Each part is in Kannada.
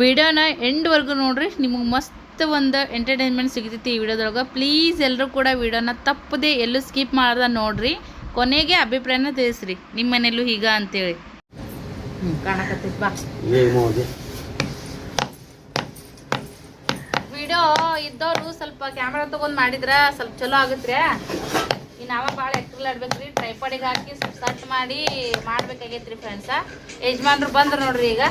ವಿಡಿಯೋನ ಎಂಡ್ವರೆಗೂ ನೋಡ್ರಿ. ನಿಮಗೆ ಮಸ್ತ್ ಒಂದು ಎಂಟರ್ಟೈನ್ಮೆಂಟ್ ಸಿಗ್ತೈತಿ ಈ ವಿಡಿಯೋದೊಳಗೆ. ಪ್ಲೀಸ್ ಎಲ್ಲರೂ ಕೂಡ ವಿಡಿಯೋನ ತಪ್ಪದೆ ಎಲ್ಲೂ ಸ್ಕಿಪ್ ಮಾಡ್ದ ನೋಡ್ರಿ. ಕೊನೆಗೆ ಅಭಿಪ್ರಾಯನ ತಿಳಿಸ್ರಿ. ನಿಮ್ಮ ಮನೇಲೂ ಹೀಗ ಅಂತೇಳಿ. ವಿಡಿಯೋ ಇದ್ದವರು ಸ್ವಲ್ಪ ಕ್ಯಾಮ್ರಾ ತಗೊಂಡು ಮಾಡಿದ್ರ ಸ್ವಲ್ಪ ಚಲೋ ಆಗತ್ರಿ. ಇನ್ನ ಅವ ಭಾಳ ಎಕ್ಟ್ರಲ್ ಆಡ್ಬೇಕು ಟ್ರೈಪಾಡಿಗೆ ಹಾಕಿ ಸಟ್ ಮಾಡಿ ಮಾಡ್ಬೇಕಾಗೈತ್ರಿ ಫ್ರೆಂಡ್ಸ ಯಜಮಾನ್ರು ಬಂದ್ರು ನೋಡ್ರಿ ಈಗ.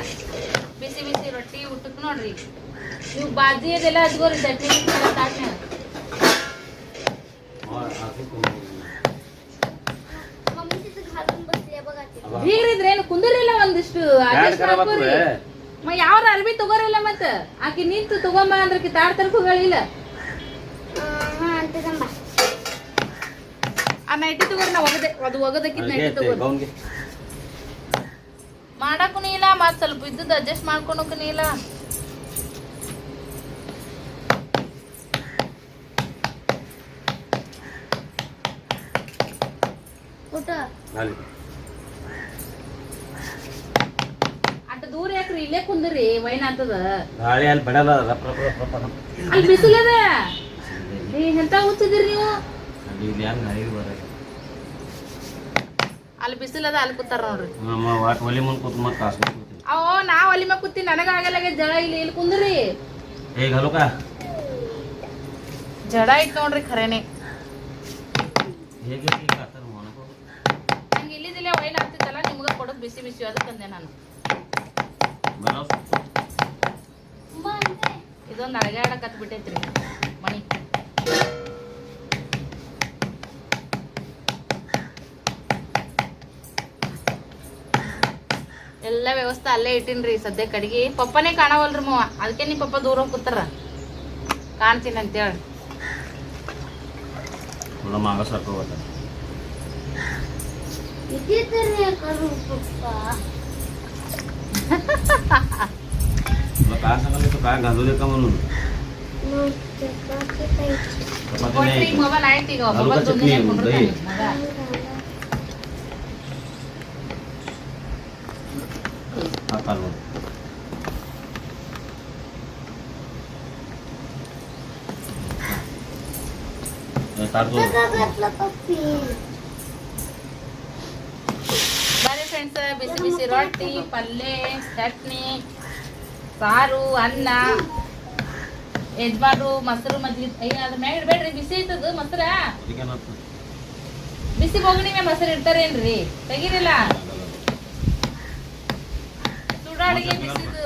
ಬಿಸಿ ಬಿಸಿ ರೊಟ್ಟಿ ಊಟಕ್ಕೆ ನೋಡ್ರಿ. ನೀವು ಬಾಜಿ ಅದೆಲ್ಲ ಹಚ್ಕೋರಿ ಚಟ್ನಿ ತಾಟ್ನ್ಯಾಗ. ಕುಂದಿರಿಲ್ಲ ಒಂದಿಷ್ಟು. ಯಾವ ಅರ್ಬಿ ತಗೋರಿಲ್ಲ ಮತ್ತೆ. ಆಕಿ ನಿಂತು ತಗೊಂಬ ಅಂದ್ರೆ ತಾಡ್ತರ್ಕು ಹೇಳಿಲ್ಲ. ಆ ನೈಟಿ ತಗೋರಿ ನಾ ಒಗದೆ ಅದು ಒಗದಕ್ಕಿದ್ ನೈಟಿ ತಗೋರಿ ಮಾಡಕ್ಕೂ ಇಲ್ಲ ಮತ್ ಸ್ವಲ್ಪ ಇದ್ದದ್ದು ಅಡ್ಜಸ್ಟ್ ಮಾಡ್ಕೊಳಕ್ಕೂ ಇಲ್ಲ ಅಟ್ಟ ಅಟ್ ದೂರ ಯಾಕ್ರಿ? ಇಲ್ಲೇ ಕುಂದ್ರಿ ವೈನ್ ಆಗ್ತದ ಗಾಳಿ ಅಲ್ಲಿ ಬಿಡಲ್ಲ. ಅಲ್ಲಿ ಬಿಸಿಲದ ಎಂತ ನೀವು? ಇಲ್ಲಿ ಬರಲ್ಲ. ಅಲ್ಲಿ ಬಿಸಿಲದ ಅಲ್ಲಿ ಕೂತಾರ ನೋಡ್ರಿ. ನಮ್ಮ ವಾಟ್ ಒಲಿ ಮುಂದೆ ಕೂತ್ ಮತ್ತೆ ಕಾಸು ಕೂತೀನಿ. ಅವ್ ನಾ ಅಲ್ಲಿ ಮ್ಯಾಗ ಕೂತಿ ನನಗ ಆಗಲ್ಲ ಜಳ ಇಲ್ಲಿ ಇಲ್ಲಿ ಕುಂದ್ರಿ. ಈಗ ಹಲೋಕ ಜಡ ಐತ್ ನೋಡ್ರಿ ಖರೇನೆ. ಹೇಗೆ ಈಗ ಆತರ ಮಾಡಬೇಕು ನಂಗೆ ಇಲ್ಲಿದಿಲ್ಲ ಒಯ್ಲ ಆಗ್ತಿತ್ತಲ್ಲ ನಿಮ್ಗ ಕೊಡೋದು ಬಿಸಿ ಬಿಸಿ ಅದಕ್ಕಂದೆ ನಾನು. ಬರೋ. ಇದೊಂದು ಅಳಗಾಡಕತ್ ಬಿಟ್ಟೈತ್ರಿ ಮಣಿ. ಎಲ್ಲ ವ್ಯವಸ್ಥೆ ಅಲ್ಲೇ ಇಟ್ಟಿನ್ರಿ ಸದ್ಯ ಕಡೆಗೆ ಪಪ್ಪನೇ ಕಾಣವಲ್ರಿ ಮವ ಅದಕ್ಕೆ ನಿಮ್ಮ ಪಪ್ಪ ದೂರ ಕೂತಾರ ಕಾಣ್ತೀನಿ ಅಂತೇಳಿ ಮೊಬೈಲ್ ಆಯ್ತು ಈಗ ಮೊಬೈಲ್ हे ताट जोड. सगळं घातलं पप्पी ಬರ್ರಿ ಫ್ರೆಂಡ್ಸ್ ಬಿಸಿ ಬಿಸಿ ರೊಟ್ಟಿ ಪಲ್ಯ ಚಟ್ನಿ ಸಾರು ಅನ್ನ ಯಜಮಾನ್ರು ಮೊಸರು ಮಜ್ಜಿಗೆ ಅಯ್ಯ ಅದ್ರ ಮ್ಯಾಗ ಇಡ್ಬೇಡ್ರಿ ಬಿಸಿ ಐತದ ಮೊಸರ ठीक आहे ना तू? ಬಿಸಿ ಬೋಗಣಿ ಮ್ಯಾಗ ಮೊಸರು ಇಡ್ತಾರೇನ್ರಿ ತೆಗಿರಿಲ್ಲ ಸುಡಾಡಿಗೆ ಬಿಸಿದು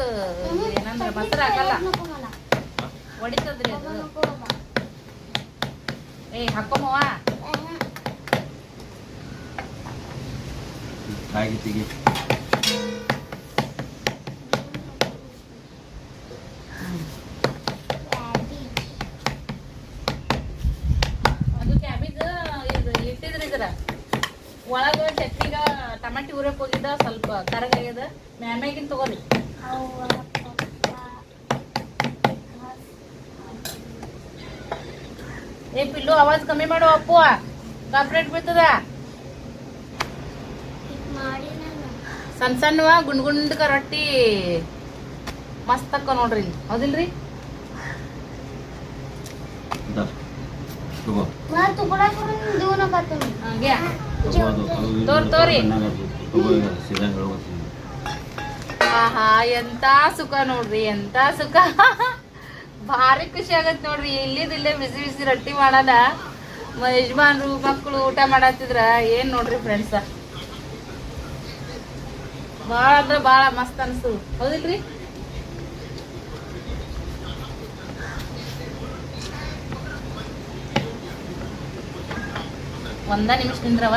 ಏನಂದ್ರ ಮೊಸರು ಹಾಕಲ್ಲ नको मला ಹೊಡಿತದ್ರಿ बाबा ಅದು नको बाबा ಏ ಹಾಕೋಮವ್ವ ಆಗಿತ್ತಿಗೆ ಅದು ಕ್ಯಾಬೇಜ್ ಇದು ಇಟ್ಟಿದ್ರಿ ಇದ್ರ ಒಳಗ ಚಟ್ನಿಗ ಟಮಾಟಿ ಊರಕ್ ಹೋಗಿದ್ದ ಸ್ವಲ್ಪ ಕರಗಾಗ್ಯದ ಮ್ಯಾಮ್ಯಾಗಿನ್ ತಗೋರಿ. ಏ ಪಿಲ್ಲು ಆವಾಜ್ ಕಮ್ಮಿ ಮಾಡು ಅಪ್ಪು. ಕಾಂಪ್ಲೇಟ್ ಬೀಳ್ತದ? ಸಣ್ಣ ಸಣ್ಣವ ಗುಂಡ್ ಗುಂಡ್ಕ ರೊಟ್ಟಿ. ಮಸ್ತ್ ಅಕ್ಕ ನೋಡ್ರಿ ಹೌದಿಲ್ರಿ? ತೋರ್ ತೋರಿ. ಆಹಾ ಎಂತ ಸುಖ ನೋಡ್ರಿ ಎಂತ ಸುಖ. ಭಾರಿ ಖುಷಿ ಆಗತ್ ನೋಡ್ರಿ. ಇಲ್ಲಿದಿಲ್ಲೇ ಬಿಸಿ ಬಿಸಿ ರೊಟ್ಟಿ ಮಾಡದ. ಮ- ಯಜಮಾನ್ರು, ಮಕ್ಕಳು ಊಟ ಮಾಡತ್ತಿದ್ರ. ಏನ್ ನೋಡ್ರಿ ಫ್ರೆಂಡ್ಸ ಬಹಳ ಅಂದ್ರ ಭಾಳ ಮಸ್ತ್ ಅನ್ಸು. ಹೌದಿಲ್ರಿ? ಒಂದ ನಿಮಿಷ ನಿಂದ್ರವ?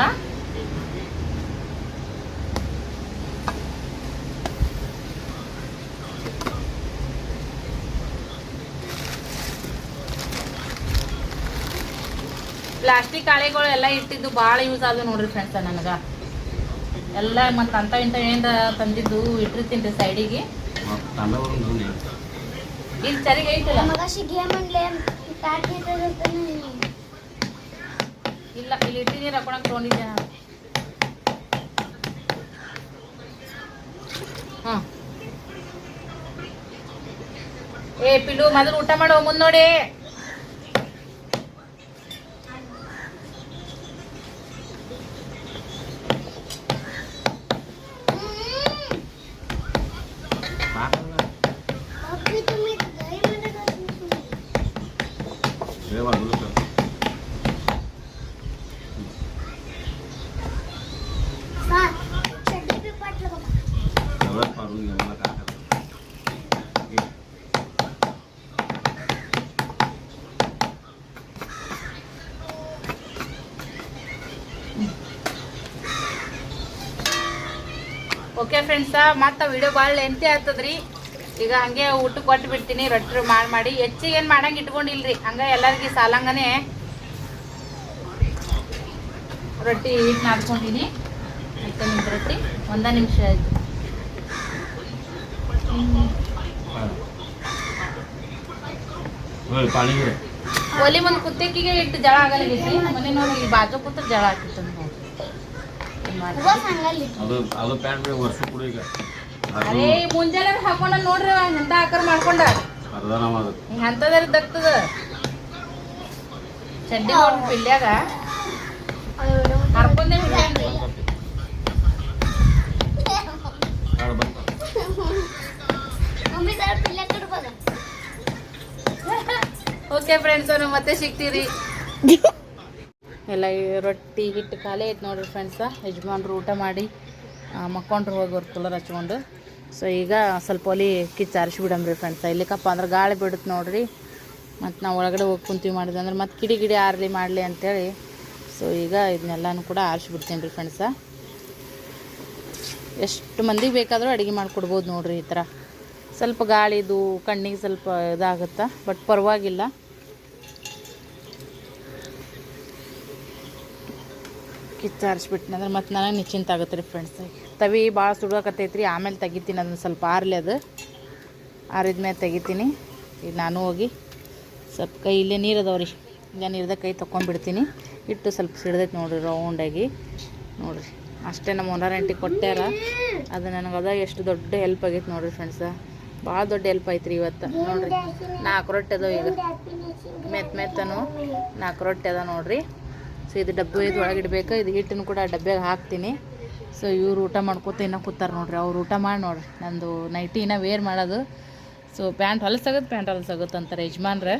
ಪ್ಲಾಸ್ಟಿಕ್ ಹಾಳೆಗಳೆಲ್ಲ ಇಟ್ಟಿದ್ದು ಭಾಳ ಯೂಸ್ ಆದ ನೋಡ್ರಿ ಫ್ರೆಂಡ್ಸ ನನಗೆ. ಎಲ್ಲ ಮತ್ತು ಅಂತ ಇಂಥ ಏನಾರ ತಂದಿದ್ದು ಇಟ್ಟಿರ್ತೀನಿ ಸೈಡಿಗೆ ಇಲ್ಲಿ ಸರಿಗೆ ಐತಲ್ಲ? ಇಲ್ಲ. ಇಲ್ಲಿ ಇಟ್ಟಿದ್ದೀನಿ ಹಾಕೊಳಕ್ಕೆ ತೊಗೊಂಡಿದ್ದೆ ನಾನು. ಏ ಪಿಲು ಮೊದಲು ಊಟ ಮಾಡೋ ಮುಂದೆ ನೋಡಿ. ಫ್ರೆಂಡ್ಸ ಮತ್ತ ವಿಡಿಯೋ ಭಾಳ ಎಂತಿ ಆಗ್ತದ್ರಿ. ಈಗ ಹಂಗೆ ಊಟ ಕೊಟ್ಟು ಬಿಡ್ತೀನಿ ರೊಟ್ಟಿ ಮಾಡಿ ಮಾಡಿ. ಹೆಚ್ಚಿಗೆ ಏನು ಮಾಡಂಗೆ ಇಟ್ಕೊಂಡಿಲ್ರಿ ಹಂಗೆ ಎಲ್ಲರಿಗೂ ಸಾಲಂಗನೇ ರೊಟ್ಟಿ ಹಿಟ್ಟು ಮಾಡ್ಕೊಂಡಿನಿ. ರೊಟ್ಟಿ ಒಂದೇ ನಿಮಿಷ ಆಯ್ತು. ಒಲಿ ಮುಂದೆ ಕುತ್ತಿಗೆ ಇಟ್ಟು ಜಳ ಆಗಲ್ಲ ಮನೆ ನೋಡಿ ಇಲ್ಲಿ ಬಾಜು ಕೂತ್ರೆ ಜಳ ಆಗ್ತಿತ್ತು ಅದು ಅದು ವರ್ಷ ಕೂಡ ಈಗ. ಅರೇ ಮುಂಜಾನೆ ಹಾಕೊಂಡ ನೋಡ್ರಿ ಎಂತ ಆಕರ್ ಮಾಡ್ಕೊಂಡ. ಅರ್ಧನವ ಅದು ಅಂತದ್ರ ದಕ್ತದ ಚಡ್ಡಿ ಪಿಲ್ಯಾಗ ಓಕೆ ಫ್ರೆಂಡ್ಸ್ ಮತ್ತೆ ಸಿಗ್ತೀರಿ. ಎಲ್ಲ ರೊಟ್ಟಿ ಹಿಟ್ಟು ಖಾಲಿ ಐತೆ ನೋಡಿರಿ ಫ್ರೆಂಡ್ಸ ಯಜಮಾನ್ರು ಊಟ ಮಾಡಿ ಮಕ್ಕೊಂಡ್ರು ಹೋಗೋರು ಕೂಲರ್ ಹಚ್ಕೊಂಡು. ಸೊ ಈಗ ಸ್ವಲ್ಪ ಒಲಿ ಕಿಚ್ಚು ಆರಿಸಿ ಬಿಡಮ್ರಿ ಫ್ರೆಂಡ್ಸ ಇಲ್ಲಿಕಪ್ಪ ಅಂದ್ರೆ ಗಾಳಿ ಬಿಡುತ್ತೆ ನೋಡ್ರಿ. ಮತ್ತು ನಾವು ಒಳಗಡೆ ಹೋಗಿ ಕುಂತೀವಿ ಮಾಡಿದ್ವಿ ಅಂದ್ರೆ ಮತ್ತೆ ಕಿಡಿ ಗಿಡಿ ಆರಲಿ ಮಾಡಲಿ ಅಂತೇಳಿ. ಸೊ ಈಗ ಇದನ್ನೆಲ್ಲನೂ ಕೂಡ ಆರಿಸ್ಬಿಡ್ತೀನಿ ರೀ ಫ್ರೆಂಡ್ಸ ಎಷ್ಟು ಮಂದಿಗೆ ಬೇಕಾದರೂ ಅಡುಗೆ ಮಾಡಿಕೊಡ್ಬೋದು ನೋಡ್ರಿ ಈ ಥರ ಸ್ವಲ್ಪ ಗಾಳಿದು, ಕಣ್ಣಿಗೆ ಸ್ವಲ್ಪ ಇದಾಗುತ್ತಾ ಬಟ್ ಪರವಾಗಿಲ್ಲ. ಕಿಚ್ಚಾರಿಸ್ಬಿಟ್ನಿ ಅಂದ್ರೆ ಮತ್ತೆ ನನಗೆ ನಿಶ್ಚಿಂತ ಆಗುತ್ತೆ ರೀ ಫ್ರೆಂಡ್ಸ್ ತವಿ ಭಾಳ ಸುಡೋಕತ್ತೈತ್ರಿ ಆಮೇಲೆ ತೆಗಿತೀನಿ ಅದನ್ನು ಸ್ವಲ್ಪ ಆರಲಿ ಅದು. ಆರಿದ್ಮೇಲೆ ತೆಗಿತೀನಿ. ಈಗ ನಾನು ಹೋಗಿ ಸ್ವಲ್ಪ ಕೈ ಇಲ್ಲೇ ನೀರು ಅದಾವ್ರಿ ಈಗ ನೀರದ ಕೈ ತೊಗೊಂಡ್ಬಿಡ್ತೀನಿ ಇಟ್ಟು ಸ್ವಲ್ಪ ಸಿಡ್ದೈತೆ ನೋಡಿರಿ ರೌಂಡಾಗಿ ನೋಡಿರಿ. ಅಷ್ಟೇ ನಮ್ಮ ಓನರ್ ಆಂಟಿ ಕೊಟ್ಟಾರ ಅದು ನನಗೆ ಅದ ಎಷ್ಟು ದೊಡ್ಡ ಹೆಲ್ಪ್ ಆಗೈತೆ ನೋಡಿರಿ ಫ್ರೆಂಡ್ಸ ಭಾಳ ದೊಡ್ಡ ಹೆಲ್ಪ್ ಐತ್ರಿ ಇವತ್ತು. ನೋಡಿರಿ. ನಾಲ್ಕು ರೊಟ್ಟಿ ಅದಾವ ಈಗ. ಮೆತ್ತ ಮೆತ್ತನು. ನಾಲ್ಕು ರೊಟ್ಟಿ ಅದ ನೋಡ್ರಿ. ಸೊ ಇದು ಡಬ್ಬ ಇದು ಒಳಗೆ ಇಡ್ಬೇಕು. ಇದು ಹಿಟ್ಟನ್ನು ಕೂಡ ಡಬ್ಬ್ಯಾಗ ಹಾಕ್ತೀನಿ. ಸೊ ಇವ್ರು ಊಟ ಮಾಡ್ಕೋತ ಇನ್ನೂ ಕೂತಾರೆ ನೋಡ್ರಿ. ಅವ್ರು ಊಟ ಮಾಡಿ ನೋಡ್ರಿ ನಂದು ನೈಟಿ ಇನ್ನೂ ವೇರ್ ಮಾಡೋದು. ಸೊ ಪ್ಯಾಂಟ್ ಹೊಲಸಾಗುತ್ತೆ ಪ್ಯಾಂಟ್ ಹೊಲಸಾಗುತ್ತೆ ಅಂತಾರೆ ಯಜಮಾನ್ರೆ.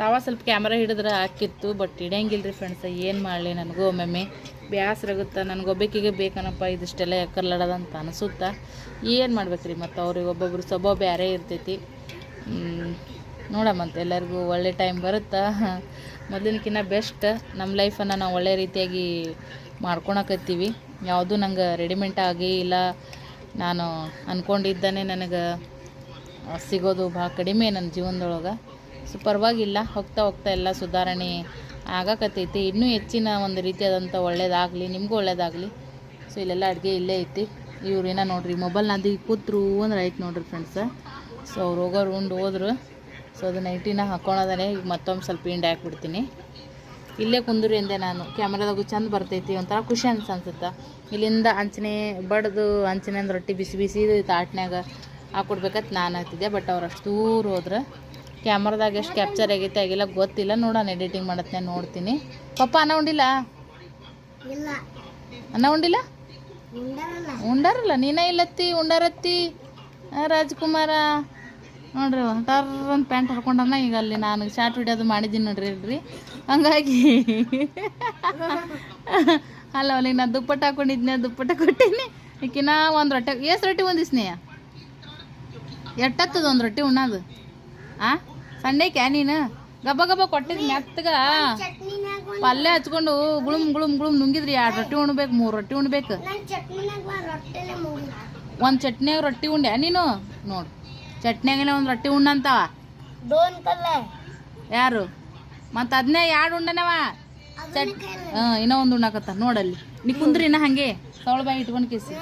ತಾವ ಸ್ವಲ್ಪ ಕ್ಯಾಮ್ರಾ ಹಿಡಿದ್ರೆ ಹಾಕಿತ್ತು ಬಟ್ ಹಿಡಿಯಂಗಿಲ್ಲ ರೀ ಫ್ರೆಂಡ್ಸ್ ಏನು ಮಾಡಲಿ ನನಗೂ ಒಮ್ಮೊಮ್ಮೆ. ಬೇಸರಾಗುತ್ತೆ ನನಗೊಬ್ಬಕ್ಕಿಗೆ ಬೇಕನಪ್ಪ, ಇದಿಷ್ಟೆಲ್ಲ ಅಂತ ಅನಿಸುತ್ತಾ. ಏನು ಮಾಡ್ಬೇಕು ರೀ ಮತ್ತು ಅವ್ರಿಗೆ ಒಬ್ಬೊಬ್ರು ಸ್ವಭಾವ ಬೇರೆ ಇರ್ತೈತಿ. ನೋಡಮ್ಮಂತ ಎಲ್ಲರಿಗೂ ಒಳ್ಳೆ ಟೈಮ್ ಬರುತ್ತಾ? ಮೊದಲಿನಕಿನ್ನ ಬೆಸ್ಟ್ ನಮ್ಮ ಲೈಫನ್ನು ನಾವು ಒಳ್ಳೆ ರೀತಿಯಾಗಿ ಮಾಡ್ಕೊಳಕತ್ತೀವಿ. ಯಾವುದೂ ನಂಗೆ ರೆಡಿಮೆಂಟ್ ಆಗಿ ಇಲ್ಲ. ನಾನು ಅಂದ್ಕೊಂಡಿದ್ದಾನೆ ನನಗೆ ಸಿಗೋದು ಭಾಳ ಕಡಿಮೆ ನನ್ನ ಜೀವನದೊಳಗೆ. ಸೊ, ಪರವಾಗಿಲ್ಲ. ಹೋಗ್ತಾ ಹೋಗ್ತಾ ಎಲ್ಲ ಸುಧಾರಣೆ ಆಗಕತ್ತೈತಿ. ಇನ್ನೂ ಹೆಚ್ಚಿನ ಒಂದು ರೀತಿಯಾದಂಥ ಒಳ್ಳೇದಾಗಲಿ, ನಿಮಗೂ ಒಳ್ಳೇದಾಗಲಿ. ಸೊ, ಇಲ್ಲೆಲ್ಲ ಅಡುಗೆ ಇಲ್ಲೇ ಐತಿ. ಇವ್ರೇನ ನೋಡ್ರಿ ಮೊಬೈಲ್ ನದಿ ಕೂತ್ರು ಅಂದ್ರೆ ಐತೆ ನೋಡ್ರಿ ಫ್ರೆಂಡ್ಸ ಸೊ, ಅವ್ರು ಹೋಗೋರು ಉಂಡು ಹೋದ್ರು. ಸೊ ಅದು ನೈಟಿನ ಹಾಕ್ಕೊಳೋದಾನೆ ಈಗ ಮತ್ತೊಮ್ಮೆ ಸ್ವಲ್ಪ ಹಿಂಡಿ ಹಾಕ್ಬಿಡ್ತೀನಿ. ಇಲ್ಲೇ ಕುಂದ್ರಿ ಅಂದೆ ನಾನು. ಕ್ಯಾಮ್ರಾದಾಗು ಚಂದ ಬರ್ತೈತಿ ಒಂಥರ ಖುಷಿ ಅನ್ಸ ಅನ್ಸುತ್ತೆ. ಇಲ್ಲಿಂದ ಅಂಚನೆ ಬಡ್ದು ಅಂಚನೆ ಅಂದ್ರೆ ರೊಟ್ಟಿ ಬಿಸಿ ಬಿಸಿ ತಾಟ್ನಾಗ ಹಾಕ್ಕೊಡ್ಬೇಕಂತ ನಾನು ಹಾಕ್ತಿದ್ದೆ. ಬಟ್ ಅವ್ರು ಅಷ್ಟು ದೂರ ಹೋದ್ರೆ. ಕ್ಯಾಮ್ರಾದಾಗ ಎಷ್ಟು ಕ್ಯಾಪ್ಚರ್ ಆಗೈತೆ ಆಗಿಲ್ಲ ಗೊತ್ತಿಲ್ಲ. ನೋಡೋಣ ಎಡಿಟಿಂಗ್ ಮಾಡತ್ತೆ ನೋಡ್ತೀನಿ. ಪಪ್ಪ ಅನ್ನ ಉಂಡಿಲ್ಲ? ಇಲ್ಲ. ಅನ್ನ ಉಂಡಿಲ್ಲ? ಉಂಡರಲ್ಲ. ನೀನೇ ಇಲ್ಲತ್ತಿ? ಉಂಡಾರತ್ತಿ? ರಾಜ್ಕುಮಾರ? ನೋಡ್ರಿ ಒಂಥರ ಒಂದು ಪ್ಯಾಂಟ್ ಹರ್ಕೊಂಡನ ಈಗ ಅಲ್ಲಿ ನಾನು ಶಾರ್ಟ್ ವಿಡಿಯೋದು ಮಾಡಿದ್ದೀನಿ ನೋಡ್ರಿ ಇಲ್ರಿ. ಹಂಗಾಗಿ ಅಲ್ಲ ಅವನಿಗೆ ನಾನು ದುಪ್ಪಟ್ಟ ಹಾಕೊಂಡಿದ್ನೆ ದುಪ್ಪಟ್ಟ ಕೊಟ್ಟೀನಿ. ಈಕಿನ ಒಂದು ರೊಟ್ಟೆ ಎಷ್ಟು ರೊಟ್ಟಿ ಒಂದಿಸ್ನೇಯ ಎಟ್ಟತ್ತದ ಒಂದು ರೊಟ್ಟಿ ಉಣ್ಣದು? ಆ? ಸಂಡೇಕ್ಯಾ ನೀನು? ಗಬ್ಬ ಗಬ್ಬ ಕೊಟ್ಟಿದ್ ಮೆತ್ತಗ. ಒಂದ್ ಪಲ್ಯ ಹಚ್ಕೊಂಡು ಗುಳುಮ್ ಗುಳುಮ್ ಗುಳುಮ್ ನುಂಗಿದ್ರಿ. ಎರಡು ರೊಟ್ಟಿ ಉಣ್ಬೇಕು ಮೂರು ರೊಟ್ಟಿ ಉಣ್ಬೇಕು. ಒಂದ್ ಒಂದು ಚಟ್ನಿಯಾಗ ರೊಟ್ಟಿ ಉಂಡ್ಯಾ ನೀನು? ನೋಡು. ಚಟ್ನಿಯಾಗಿನ ಒಂದು ರೊಟ್ಟಿ ಉಂಡಂತವ? ಯಾರು? ಮತ್ತು ಅದನ್ನೇ ಎರಡು ಉಂಡನವ? ಚಟ್ ಹಾಂ ಇನ್ನೂ ಒಂದು ಉಣ್ಣಾಕತ್ತ ನೋಡಲ್ಲಿ. ನೀ ಕುಂದ್ರಿ ಇನ್ನ ಹಂಗೆ ತವಳ ಇಟ್ಕೊಂಡು ಕೇಸಿ.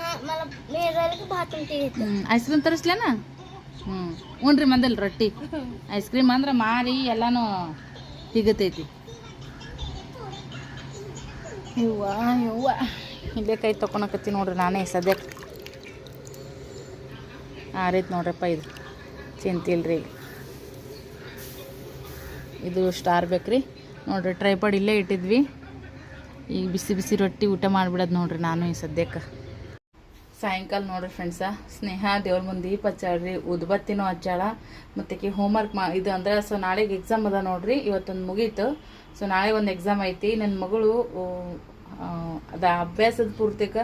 ಐಸ್ ಕ್ರೀಮ್ ತರಿಸ್ಲೇನ? ಹ್ಞೂ ಉಣ್ರಿ ಮಂದಲ್ ರೊಟ್ಟಿ. ಐಸ್ ಕ್ರೀಮ್ ಅಂದ್ರೆ ಮಾರಿ ಎಲ್ಲಾನು ಸಿಗತೈತಿ ಇವ್ವ ಇವ್ವ ಇಲ್ಲೇ ಕೈ ತೊಕೊಳಕತ್ತಿ ನೋಡ್ರಿ ನಾನೇ ಸದ್ಯಕ್ಕೆ ಆ ರೀತಿ ನೋಡ್ರಪ್ಪ ಇದು. ಚಿಂತಿಲ್ರಿ ಇದು ಸ್ಟಾರ್ ಬೇಕ್ರಿ. ನೋಡ್ರಿ ಟ್ರೈಪಾಡ್ ಇಲ್ಲೇ ಇಟ್ಟಿದ್ವಿ. ಈಗ ಬಿಸಿ ಬಿಸಿ ರೊಟ್ಟಿ ಊಟ ಮಾಡಿಬಿಡೋದು ನೋಡ್ರಿ ನಾನು ಈ ಸದ್ಯಕ್ಕೆ. ಸಾಯಂಕಾಲ ನೋಡ್ರಿ ಫ್ರೆಂಡ್ಸ ಸ್ನೇಹ, ದೇವ್ರ ಮುಂದೆ ದೀಪ ಹಚ್ಚಾಳ್ರಿ, ಉದ್ಬತ್ತಿನೂ ಹಚ್ಚಾಳ. ಮತ್ತು ಹೋಮ್ವರ್ಕ್ ಮಾ ಇದು ಅಂದ್ರೆ ಸೊ ನಾಳೆಗೆ ಎಕ್ಸಾಮ್ ಅದ ನೋಡ್ರಿ, ಇವತ್ತೊಂದು ಮುಗೀತು. ಸೊ ನಾಳೆ ಒಂದು ಎಕ್ಸಾಮ್ ಐತಿ. ನನ್ನ ಮಗಳು ಅದ ಅಭ್ಯಾಸದ ಪೂರ್ತಿಗೆ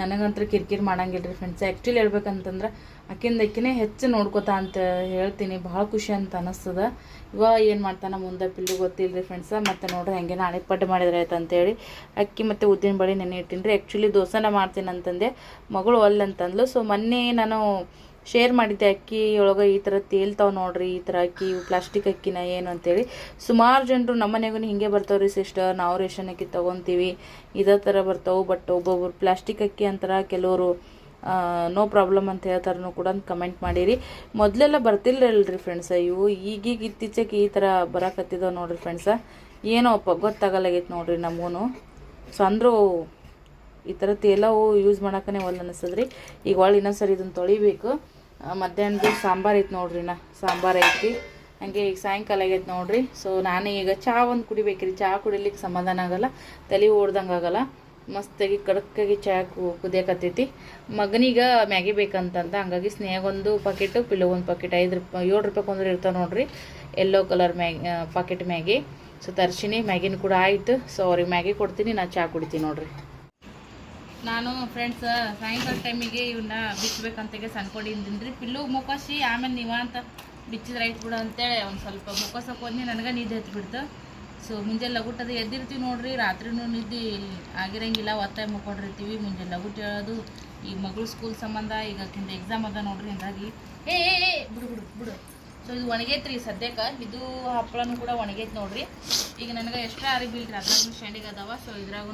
ನನಗಂತೂ ಕಿರಿಕಿರಿ ಮಾಡಂಗಿಲ್ಲ ರೀ ಫ್ರೆಂಡ್ಸ್ ಆ್ಯಕ್ಚುಲಿ ಹೇಳ್ಬೇಕಂತಂದ್ರೆ ಆಕಿಂದ ಆಕಿನೇ ಹೆಚ್ಚು ನೋಡ್ಕೋತಾ ಅಂತ ಹೇಳ್ತೀನಿ. ಭಾಳ ಖುಷಿ ಅಂತ ಅನಿಸ್ತದ. ಇವಾಗ ಏನು ಮಾಡ್ತಾನೆ ಮುಂದೆ ಪಿಲ್ಲು ಗೊತ್ತಿಲ್ಲ ರೀ ಫ್ರೆಂಡ್ಸ ಮತ್ತು ನೋಡ್ರಿ ಹಂಗೆ ನಾಳೆ ಪಡ್ಡು ಮಾಡಿದ್ರೆ ಆಯ್ತು ಅಂತೇಳಿ ಅಕ್ಕಿ ಮತ್ತು ಉದ್ದಿನ ಬಳಿ ನೆನೆ ಇಟ್ಟಿನಿ ರೀ ಆ್ಯಕ್ಚುಲಿ ದೋಸೆನ ಮಾಡ್ತೀನಿ ಅಂತಂದೆ ಮಗಳು ಅಲ್ಲಂತಂದ್ಲು. ಸೊ ಮೊನ್ನೆ ನಾನು ಶೇರ್ ಮಾಡಿದ್ದೆ ಅಕ್ಕಿ, ಒಳಗೆ ಈ ಥರ ತೇಲ್ತಾವ ನೋಡ್ರಿ, ಈ ಥರ ಅಕ್ಕಿ ಪ್ಲಾಸ್ಟಿಕ್ ಅಕ್ಕಿನ ಏನು ಅಂತೇಳಿ. ಸುಮಾರು ಜನರು ನಮ್ಮ ಮನೆಗೂ ಹಿಂಗೆ ಬರ್ತಾವ್ರಿ ಸಿಸ್ಟರ್ ನಾವು ರೇಷನ್ ಅಕ್ಕಿ ತೊಗೊತೀವಿ, ಇದೇ ಥರ ಬರ್ತಾವೆ. ಬಟ್ ಒಬ್ಬೊಬ್ರು ಪ್ಲಾಸ್ಟಿಕ್ ಅಕ್ಕಿ ಅಂತಾರ ಕೆಲವರು ನೋ ಪ್ರಾಬ್ಲಮ್ ಅಂತ ಹೇಳ್ತಾರನು ಕೂಡ ಕಮೆಂಟ್ ಮಾಡಿರಿ. ಮೊದಲೆಲ್ಲ ಬರ್ತಿಲ್ಲಲ್ರಿ ಫ್ರೆಂಡ್ಸ ಇವು ಈಗೀಗ ಇತ್ತೀಚೆಗೆ ಈ ಥರ ಬರಕತ್ತಿದಾವೆ ನೋಡ್ರಿ ಫ್ರೆಂಡ್ಸ ಏನೋಪ್ಪ ಗೊತ್ತಾಗಲ್ಲಾಗೈತೆ ನೋಡ್ರಿ ನಮಗೂ ಸೊ ಅಂದರೂ ಈ ಥರ ತೇಲವು ಯೂಸ್ ಮಾಡೋಕ್ಕೇ ಒಲ್ಲ ಅನ್ನಿಸ್ತದ್ರಿ ಈಗ ಒಳ್ಳೆ ಇನ್ನೊಂದ್ಸರಿ ಇದನ್ನು ತೊಳಿಬೇಕು. ಆ, ಮಧ್ಯಾಹ್ನದ ಸಾಂಬಾರು ಐತೆ ನೋಡ್ರಿ ನಾ ಸಾಂಬಾರು ಐತಿ. ಹಂಗೆ ಈಗ ಸಾಯಂಕಾಲ ಆಗೈತೆ ನೋಡ್ರಿ. ಸೊ ನಾನು ಈಗ ಚಹಾ ಒಂದು ಕುಡಿಬೇಕ್ರಿ. ಚಹಾ ಕುಡಿಲಿಕ್ಕೆ ಸಮಾಧಾನ ಆಗೋಲ್ಲ ತಲೆ ಓಡ್ದಂಗೆ ಆಗೋಲ್ಲ. ಮಸ್ತಾಗಿ ಕಡಕ್ಕಾಗಿ ಚಹಾ ಕುದಿಯಕತ್ತೈತಿ. ಮಗನಿಗೆ ಮ್ಯಾಗಿ ಬೇಕಂತಂದ ಹಂಗಾಗಿ ಸ್ನೇಹಗೊಂದು ಪಾಕೆಟು ಪಿಲ್ಲೋ ಒಂದು ಪಾಕೆಟ್ ಐದು ರೂಪಾಯಿ ಏಳು ರೂಪಾಯಿ ಕೊಂದ್ರೆ ಇರ್ತಾವೆ ನೋಡ್ರಿ. Yellow colour Maggi packet Maggi. So ತರ್ಸಿನಿ ಮ್ಯಾಗಿನ ಕೂಡ ಆಯಿತು. ಸೊ ಅವ್ರಿಗೆ ಮ್ಯಾಗಿ ಕೊಡ್ತೀನಿ ನಾನು ಚಹಾ ಕುಡಿತೀನಿ ನೋಡ್ರಿ. ನಾನು ಫ್ರೆಂಡ್ಸ್ ಸಾಯಂಕಾಲ ಟೈಮಿಗೆ ಇವನ್ನ ಬಿಚ್ಚಬೇಕಂತಾಗೆ ಸಣ್ಕೊಂಡಿದ್ದೀನಿ ರೀ ಪಿಲ್ಲು, ಮುಖಾಶಿ, ಆಮೇಲೆ ನೀವ ಅಂತ ಬಿಚ್ಚಿದ್ರೆ ಆಯ್ತು ಬಿಡು ಅಂತೇಳಿ ಒಂದು ಸ್ವಲ್ಪ ಮುಖಸಕ್ಕೆ ಹೋದ್ನಿ ನನಗೆ ನಿದ್ದೆ ಹತ್ಬಿಡ್ತು ಸೊ ಮುಂಜಾನೆ ಅದು ಎದ್ದಿರ್ತೀವಿ ನೋಡ್ರಿ, ರಾತ್ರಿನೂ ನಿದ್ದೆ ಆಗಿರಂಗಿಲ್ಲ, ಒತ್ತಾಯ ಮುಕ್ಕೊಂಡಿರ್ತೀವಿ. ಮುಂಜಾನೆ ಲಗುಟ್ ಹೇಳೋದು ಈಗ ಮಗಳು ಸ್ಕೂಲ್ ಸಂಬಂಧ, ಈಗ ಎಕ್ಸಾಮ್ ಅದ ನೋಡ್ರಿ ಹಿಂಗಾಗಿ ಏ ಬಿಡು ಬಿಡು ಬಿಡು. ಸೊ ಇದು ಒಣಗೈತ್ರಿ ಸದ್ಯಕ್ಕೆ. ಇದು ಹಪ್ಪಳನೂ ಕೂಡ ಒಣಗೈತೆ ನೋಡ್ರಿ. ಈಗ ನನಗೆ ಎಷ್ಟು ಬೀಳ್ರಿ ಅದ್ರಾಗೂ ಶೆಂಡಿಗೆ ಅದಾವ ಸೊ ಇದ್ರಾಗೂ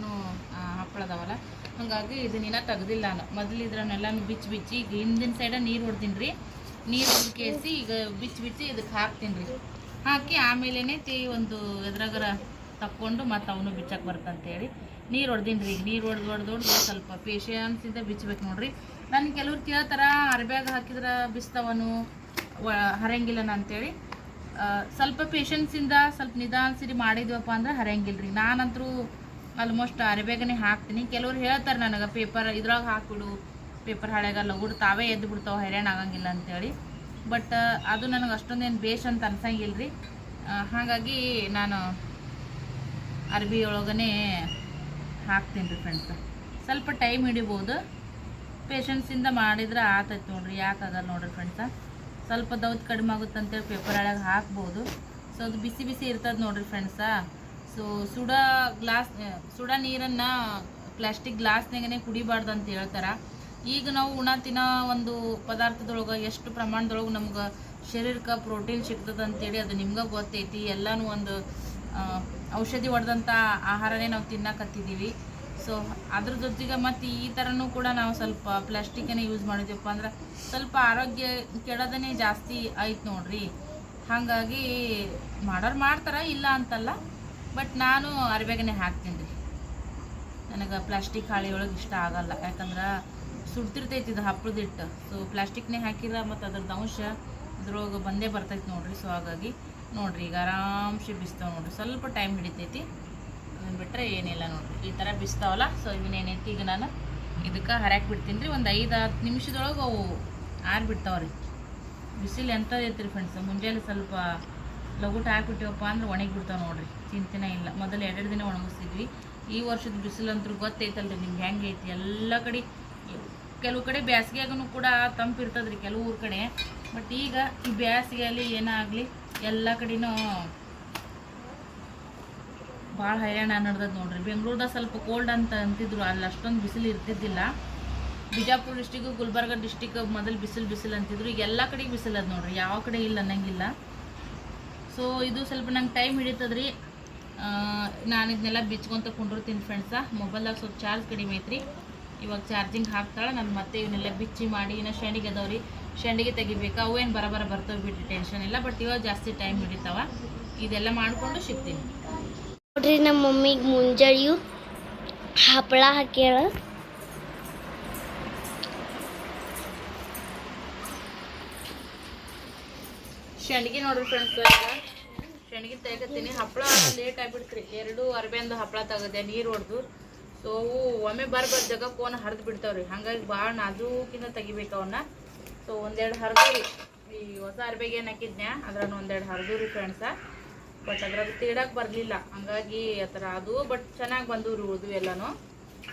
ಹಪ್ಪಳ ಅದಾವಲ್ಲ ಹಾಗಾಗಿ ಇದನ್ನೆಲ್ಲ ತೆಗ್ದಿಲ್ಲ ನಾನು. ಮೊದಲು ಇದ್ರನ್ನೆಲ್ಲನೂ ಬಿಚ್ಚಿ ಬಿಚ್ಚಿ ಈಗ ಹಿಂದಿನ ಸೈಡ ನೀರು ಹೊಡ್ತೀನಿ ರೀ ನೀರು ಹೊಡ್ಕೇಸಿ ಕೇಸಿ ಈಗ ಬಿಚ್ಚಿ ಬಿಚ್ಚಿ ಇದಕ್ಕೆ ಹಾಕ್ತೀನಿ ರೀ ಹಾಕಿ ಆಮೇಲೆ ತೀ ಒಂದು ಎದ್ರಾಗರ ತಕ್ಕೊಂಡು ಮತ್ತು ಅವನು ಬಿಚ್ಚಕ್ಕೆ ಬರ್ತಂತೇಳಿ ನೀರು ಹೊಡ್ದೀನಿ ರೀ ನೀರು ಹೊಡೆದು ಹೊಡೆದು ಹೊಡೆದು ಸ್ವಲ್ಪ ಪೇಷನ್ಸಿಂದ ಬಿಚ್ಚಬೇಕು ನೋಡ್ರಿ. ನಾನು ಕೆಲವ್ರು ಕೇಳ್ತಾರ, ಅರ್ಬ್ಯಾಗ ಹಾಕಿದ್ರೆ ಬಿಸ್ತವನು ಹರಂಗಿಲ್ಲನ ಅಂತೇಳಿ. ಸ್ವಲ್ಪ ಪೇಷನ್ಸಿಂದ ಸ್ವಲ್ಪ ನಿಧಾನಿಸಿ ಮಾಡಿದ್ವಪ್ಪ ಅಂದ್ರೆ ಹರಂಗಿಲ್ಲ ರೀ ನಾನಂತರೂ ಆಲ್ಮೋಸ್ಟ್ ಅರಿಬೇಗನೆ ಹಾಕ್ತೀನಿ. ಕೆಲವ್ರು ಹೇಳ್ತಾರೆ ನನಗೆ ಪೇಪರ್ ಇದ್ರಾಗ ಹಾಕ್ಬಿಡು. ಪೇಪರ್ ಹಳೆಗ ಲಗುಡ್. ತಾವೇ ಎದ್ದು ಬಿಡ್ತಾವೆ, ಹೈರಾಣ ಆಗಂಗಿಲ್ಲ ಅಂತೇಳಿ. ಬಟ್ ಅದು ನನಗೆ ಅಷ್ಟೊಂದೇನು ಬೇಷ್ ಅಂತ ಅನ್ಸಂಗಿಲ್ಲ ರೀ ಹಾಗಾಗಿ ನಾನು ಅರ್ಬಿ ಒಳಗನೆ ಹಾಕ್ತೀನಿ ರೀ ಫ್ರೆಂಡ್ಸ್ ಸ್ವಲ್ಪ ಟೈಮ್ ಹಿಡಿಬೋದು. ಪೇಷನ್ಸಿಂದ ಮಾಡಿದ್ರೆ ಆತೈತೆ ನೋಡ್ರಿ. ಯಾಕಾಗಲ್ಲ ನೋಡ್ರಿ ಫ್ರೆಂಡ್ಸ ಸ್ವಲ್ಪ ದೌದ್ ಕಡಿಮೆ ಆಗುತ್ತೆ ಅಂತೇಳಿ ಪೇಪರ್ ಒಳಗೆ ಹಾಕ್ಬೋದು. ಸೊ ಅದು ಬಿಸಿ ಬಿಸಿ ಇರ್ತದೆ ನೋಡ್ರಿ ಫ್ರೆಂಡ್ಸ ಸೊ ಸುಡ ಗ್ಲಾಸ್ ಸುಡ ನೀರನ್ನು ಪ್ಲಾಸ್ಟಿಕ್ ಗ್ಲಾಸ್ನಾಗೇ ಕುಡಿಬಾರ್ದು ಅಂತ ಹೇಳ್ತಾರೆ. ಈಗ ನಾವು ಉಣ ತಿನ್ನೋ ಒಂದು ಪದಾರ್ಥದೊಳಗೆ ಎಷ್ಟು ಪ್ರಮಾಣದೊಳಗೆ ನಮ್ಗೆ ಶರೀರಕ್ಕೆ ಪ್ರೋಟೀನ್ ಸಿಗ್ತದೆ ಅಂತೇಳಿ ಅದು ನಿಮ್ಗೆ ಗೊತ್ತೈತಿ. ಎಲ್ಲನೂ ಒಂದು ಔಷಧಿ ಹೊಡೆದಂಥ ಆಹಾರನೇ ನಾವು ತಿನ್ನಕತ್ತಿದ್ದೀವಿ ಸೊ ಅದ್ರ ಜೊತೆಗೆ ಮತ್ತು ಈ ಥರನೂ ಕೂಡ ನಾವು ಸ್ವಲ್ಪ ಪ್ಲಾಸ್ಟಿಕ್ಕನ್ನೇ ಯೂಸ್ ಮಾಡಿದ್ವಪ್ಪ ಅಂದ್ರೆ ಸ್ವಲ್ಪ ಆರೋಗ್ಯ ಕೆಡೋದನ್ನೇ ಜಾಸ್ತಿ ಆಯ್ತು ನೋಡ್ರಿ. ಹಾಗಾಗಿ ಮಾಡೋರು ಮಾಡ್ತಾರ, ಇಲ್ಲ ಅಂತಲ್ಲ. ಬಟ್ ನಾನು ಅರಿಬೇಗನೆ ಹಾಕ್ತೀನಿ ರೀ. ನನಗೆ ಪ್ಲಾಸ್ಟಿಕ್ ಹಾಳಿ ಇಷ್ಟ ಆಗಲ್ಲ. ಯಾಕಂದ್ರೆ ಸುಡ್ತಿರ್ತೈತಿ ಇದು ಹಪ್ಪಳದಿಟ್ಟು ಸೊ ಪ್ಲಾಸ್ಟಿಕ್ನೇ ಹಾಕಿರ ಮತ್ತು ಅದ್ರದ್ದು ಅಂಶ ಇದ್ರೊಳಗೆ ಬಂದೇ ಬರ್ತೈತಿ ನೋಡ್ರಿ. ಸೊ ಹಾಗಾಗಿ ನೋಡ್ರಿ, ಈಗ ಆರಾಮ್ಸೆ ಬಿಸ್ತಾವೆ ನೋಡ್ರಿ. ಸ್ವಲ್ಪ ಟೈಮ್ ಹಿಡಿತೈತಿ. ಅದನ್ನ ಬಿಟ್ಟರೆ ಏನಿಲ್ಲ ನೋಡ್ರಿ. ಈ ಥರ ಬಿಸ್ತಾವಲ್ಲ ಸೊ ಇವನ್ನೇನೈತಿ ಈಗ ನಾನು ಇದಕ್ಕೆ ಹರ್ಯಾಕೆ ಬಿಡ್ತೀನಿ ರೀ. ಒಂದು ಐದು ಹತ್ತು ನಿಮಿಷದೊಳಗೆ ಅವು ಆರು ಬಿಡ್ತಾವ್ರಿ ಬಿಸಿಲು ಎಂಥದ್ದು ರೀ ಫ್ರೆಂಡ್ಸ್ ಮುಂಜಾನೆ ಸ್ವಲ್ಪ ಲಗುಟ ಹಾಕ್ಬಿಟ್ಟಿವಪ್ಪ ಅಂದ್ರೆ ಒಣಗಿ ಬಿಡ್ತಾವೆ ನೋಡ್ರಿ. ಚಿಂತೆನೇ ಇಲ್ಲ. ಮೊದಲು ಎರಡೆರಡು ದಿನ ಒಣಗಿಸ್ತಿದ್ವಿ. ಈ ವರ್ಷದ ಬಿಸಿಲು ಅಂತೂ ಗೊತ್ತೈತಲ್ರಿ ನಿಮ್ಗೆ ಹೆಂಗೆ ಐತಿ ಎಲ್ಲ ಕಡೆ ಕೆಲವು ಕಡೆ ಬ್ಯಾಸಿಗೆಗೂ ಕೂಡ ತಂಪು ಇರ್ತದ್ರಿ ಕೆಲವು ಊರ ಕಡೆ. ಬಟ್ ಈಗ ಈ ಬ್ಯಾಸಿಗೆಯಲ್ಲಿ ಏನಾಗಲಿ ಎಲ್ಲ ಕಡೆನೂ ಭಾಳ ಹೈರಾಣ ನಡ್ದದ್ ನೋಡ್ರಿ. ಬೆಂಗಳೂರ್ದಾಗ ಸ್ವಲ್ಪ ಕೋಲ್ಡ್ ಅಂತ ಅಂತಿದ್ರು. ಅಲ್ಲಿ ಅಷ್ಟೊಂದು ಬಿಸಿಲು ಇರ್ತಿದ್ದಿಲ್ಲ. ಬಿಜಾಪುರ ಡಿಸ್ಟಿಕ್ ಗುಲ್ಬರ್ಗ ಡಿಸ್ಟಿಕ್ ಮೊದಲು ಬಿಸಿಲು ಬಿಸಿಲು ಅಂತಿದ್ರು. ಈಗ ಎಲ್ಲ ಕಡೆ ಬಿಸಿಲು ಅದ ನೋಡ್ರಿ. ಯಾವ ಕಡೆ ಇಲ್ಲ ಅನ್ನಂಗಿಲ್ಲ. ಸೊ ಇದು ಸ್ವಲ್ಪ ನಂಗೆ ಟೈಮ್ ಹಿಡಿತದ್ರಿ. ನಾನು ಇದನ್ನೆಲ್ಲ ಬಿಚ್ಕೊಂತ ಕುಂಡಿರ್ತೀನಿ ಫ್ರೆಂಡ್ಸ ಮೊಬೈಲ್ದಾಗ ಸ್ವಲ್ಪ ಚಾರ್ಜ್ ಕಡಿಮೆ ಐತ್ರಿ. ಇವಾಗ ಚಾರ್ಜಿಂಗ್ ಹಾಕ್ತಾಳೆ, ನಾನು ಮತ್ತೆ ಇವನ್ನೆಲ್ಲ ಬಿಚ್ಚಿ ಮಾಡಿ, ಇನ್ನು ಶೆಂಡಿಗೆ ಅದಾವ್ರಿ. ಶೆಂಡಿಗೆ ತೆಗಿಬೇಕು, ಅವೇನು ಬರಬರ ಬರ್ತವೆ ಬಿಟ್ಟು ಟೆನ್ಷನ್ ಇಲ್ಲ. ಬಟ್ ಇವಾಗ ಜಾಸ್ತಿ ಟೈಮ್ ಹಿಡಿತಾವ. ಇದೆಲ್ಲ ಮಾಡಿಕೊಂಡು ಸಿಗ್ತೀನಿ. ನೋಡ್ರಿ ನಮ್ಮ ಮಮ್ಮಿಗೆ ಮುಂಜಾನೆಯು ಹಪ್ಪಳ ಹಾಕ್ಯಾಳ. ಶೆಂಡಿಗೆ ನೋಡ್ರಿ ಫ್ರೆಂಡ್ಸ್ ಶೆಣಗಿ ತೆಗತ್ತೀನಿ ಹಪ್ಪಳ ಲೇಟ್ ಆಗ್ಬಿಡ್ತ್ರಿ. ಎರಡು ಅರ್ಬೆಂದು ಹಪ್ಪಳ ತೆಗದೆ, ನೀರು ಹೊಡೆದು. ಸೊ ಅವು ಒಮ್ಮೆ ಬರ್ಬಾರ್ದು ಜಗ ಫೋನ್ ಹರಿದು ಬಿಡ್ತಾವ್ರಿ. ಹಂಗಾಗಿ ಭಾಳ ನಾಜೂಕಿಂದ ತೆಗಿಬೇಕು ಅವನ್ನ ಸೊ ಒಂದೆರಡು ಹರಿದ್ರಿ. ಈ ಹೊಸ ಅರ್ಬೆಗೆ ಏನು ಹಾಕಿದ್ನ್ಯಾ? ಅದ್ರನ್ನ ಒಂದೆರಡು ಹರಿದು ರೀ ಫ್ರೆಂಡ್ಸ ಬಟ್ ಅದ್ರಾಗ ತೀಡಕ್ಕೆ ಬರಲಿಲ್ಲ. ಹಂಗಾಗಿ ಆ ಥರ ಅದು. ಬಟ್ ಚೆನ್ನಾಗಿ ಬಂದವು ರೀ ಉಳಿದು ಎಲ್ಲನೂ.